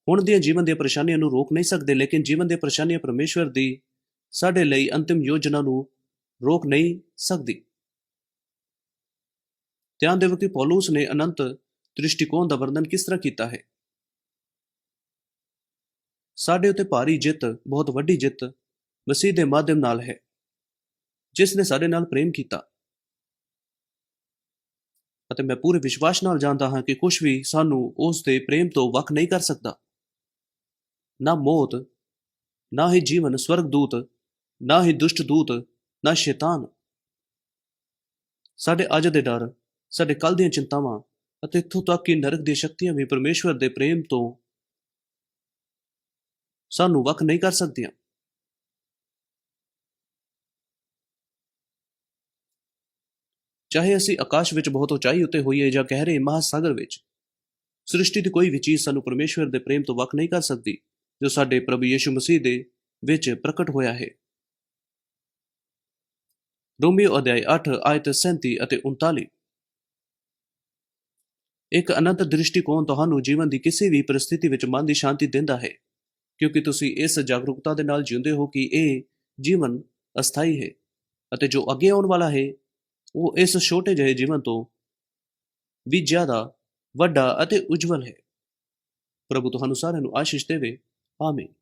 ਹੁਣ ਦੀਆਂ ਜੀਵਨ ਦੀਆਂ ਪਰੇਸ਼ਾਨੀਆਂ ਨੂੰ ਰੋਕ ਨਹੀਂ ਸਕਦੇ, ਲੇਕਿਨ ਜੀਵਨ ਦੀਆਂ ਪਰੇਸ਼ਾਨੀਆਂ ਪਰਮੇਸ਼ਵਰ ਦੀ ਸਾਡੇ ਲਈ ਅੰਤਿਮ ਯੋਜਨਾ ਨੂੰ ਰੋਕ ਨਹੀਂ ਸਕਦੀ। ਧਿਆਨ ਦਿਓ ਕਿ ਪੌਲਸ ਨੇ ਅਨੰਤ ਦ੍ਰਿਸ਼ਟੀਕੋਣ ਦਾ ਵਰਣਨ ਕਿਸ ਤਰ੍ਹਾਂ ਕੀਤਾ ਹੈ? ਸਾਡੇ ਉੱਤੇ ਭਾਰੀ ਜਿੱਤ, ਬਹੁਤ ਵੱਡੀ ਜਿੱਤ ਮਸੀਹ ਦੇ ਮਾਧਿਅਮ ਨਾਲ ਹੈ, ਜਿਸ ਨੇ ਸਾਡੇ ਨਾਲ ਪ੍ਰੇਮ ਕੀਤਾ। ਅਤੇ ਮੈਂ ਪੂਰੇ ਵਿਸ਼ਵਾਸ ਨਾਲ ਜਾਣਦਾ ਹਾਂ ਕਿ ਕੁਝ ਵੀ ਸਾਨੂੰ ਉਸ ਦੇ ਪ੍ਰੇਮ ਤੋਂ ਵੱਖ ਨਹੀਂ ਕਰ ਸਕਦਾ। ਨਾ ਮੌਤ, ਨਾ ਹੀ ਜੀਵਨ ਸਵਰਗਦੂਤ, ਨਾ ਹੀ ਦੁਸ਼ਟ ਦੂਤ, ਨਾ ਸ਼ੈਤਾਨ। ਸਾਡੇ ਅੱਜ ਦੇ ਡਰ, ਸਾਡੇ ਕੱਲ ਦੀਆਂ ਚਿੰਤਾਵਾਂ ਅਤੇ ਇੱਥੋਂ ਤੱਕ ਕਿ ਨਰਕ ਦੀਆਂ ਸ਼ਕਤੀਆਂ ਵੀ ਪਰਮੇਸ਼ਵਰ ਦੇ ਪ੍ਰੇਮ ਤੋਂ ਸਾਨੂੰ ਵੱਖ ਨਹੀਂ ਕਰ ਸਕਦੀਆਂ। ਚਾਹੇ ਅਸੀਂ ਆਕਾਸ਼ ਵਿੱਚ ਬਹੁਤ ਉਚਾਈ ਉੱਤੇ ਹੋਈਏ ਜਾਂ ਗਹਿਰੇ ਮਹਾਸਾਗਰ ਵਿੱਚ, ਸ੍ਰਿਸ਼ਟੀ ਦੀ ਕੋਈ ਵੀ ਚੀਜ਼ ਸਾਨੂੰ ਪਰਮੇਸ਼ਵਰ ਦੇ ਪ੍ਰੇਮ ਤੋਂ ਵੱਖ ਨਹੀਂ ਕਰ ਸਕਦੀ। ਜੋ ਸਾਡੇ ਪ੍ਰਭੂ ਯੀਸ਼ੂ ਮਸੀਹ ਦੇ ਵਿੱਚ ਪ੍ਰਗਟ ਹੋਇਆ ਹੈ। ਰੋਮੀ ਅਧਿਆਇ 8 ਆਇਤ 37 ਅਤੇ 39 ਇੱਕ ਅਨੰਤ ਦ੍ਰਿਸ਼ਟੀਕੋਣ ਤੁਹਾਨੂੰ ਜੀਵਨ ਦੀ ਕਿਸੇ ਵੀ ਪਰਿਸਥਿਤੀ ਵਿੱਚ ਮਨ ਦੀ ਸ਼ਾਂਤੀ ਦਿੰਦਾ ਹੈ, ਕਿਉਂਕਿ ਤੁਸੀਂ ਇਸ ਜਾਗਰੂਕਤਾ ਦੇ ਨਾਲ ਜਿਉਂਦੇ ਹੋ ਕਿ ਇਹ ਜੀਵਨ ਅਸਥਾਈ ਹੈ ਅਤੇ ਜੋ ਅੱਗੇ ਆਉਣ ਵਾਲਾ ਹੈ, ਉਹ ਇਸ ਛੋਟੇ ਜਿਹੇ ਜੀਵਨ ਤੋਂ ਵੀ ਜ਼ਿਆਦਾ ਵੱਡਾ ਅਤੇ ਉਜਵਲ ਹੈ। ਪ੍ਰਭੂ ਤੁਹਾਨੂੰ ਸਾਰਿਆਂ ਨੂੰ ਆਸ਼ੀਸ਼ ਦੇਵੇ। ਆਮੀਨ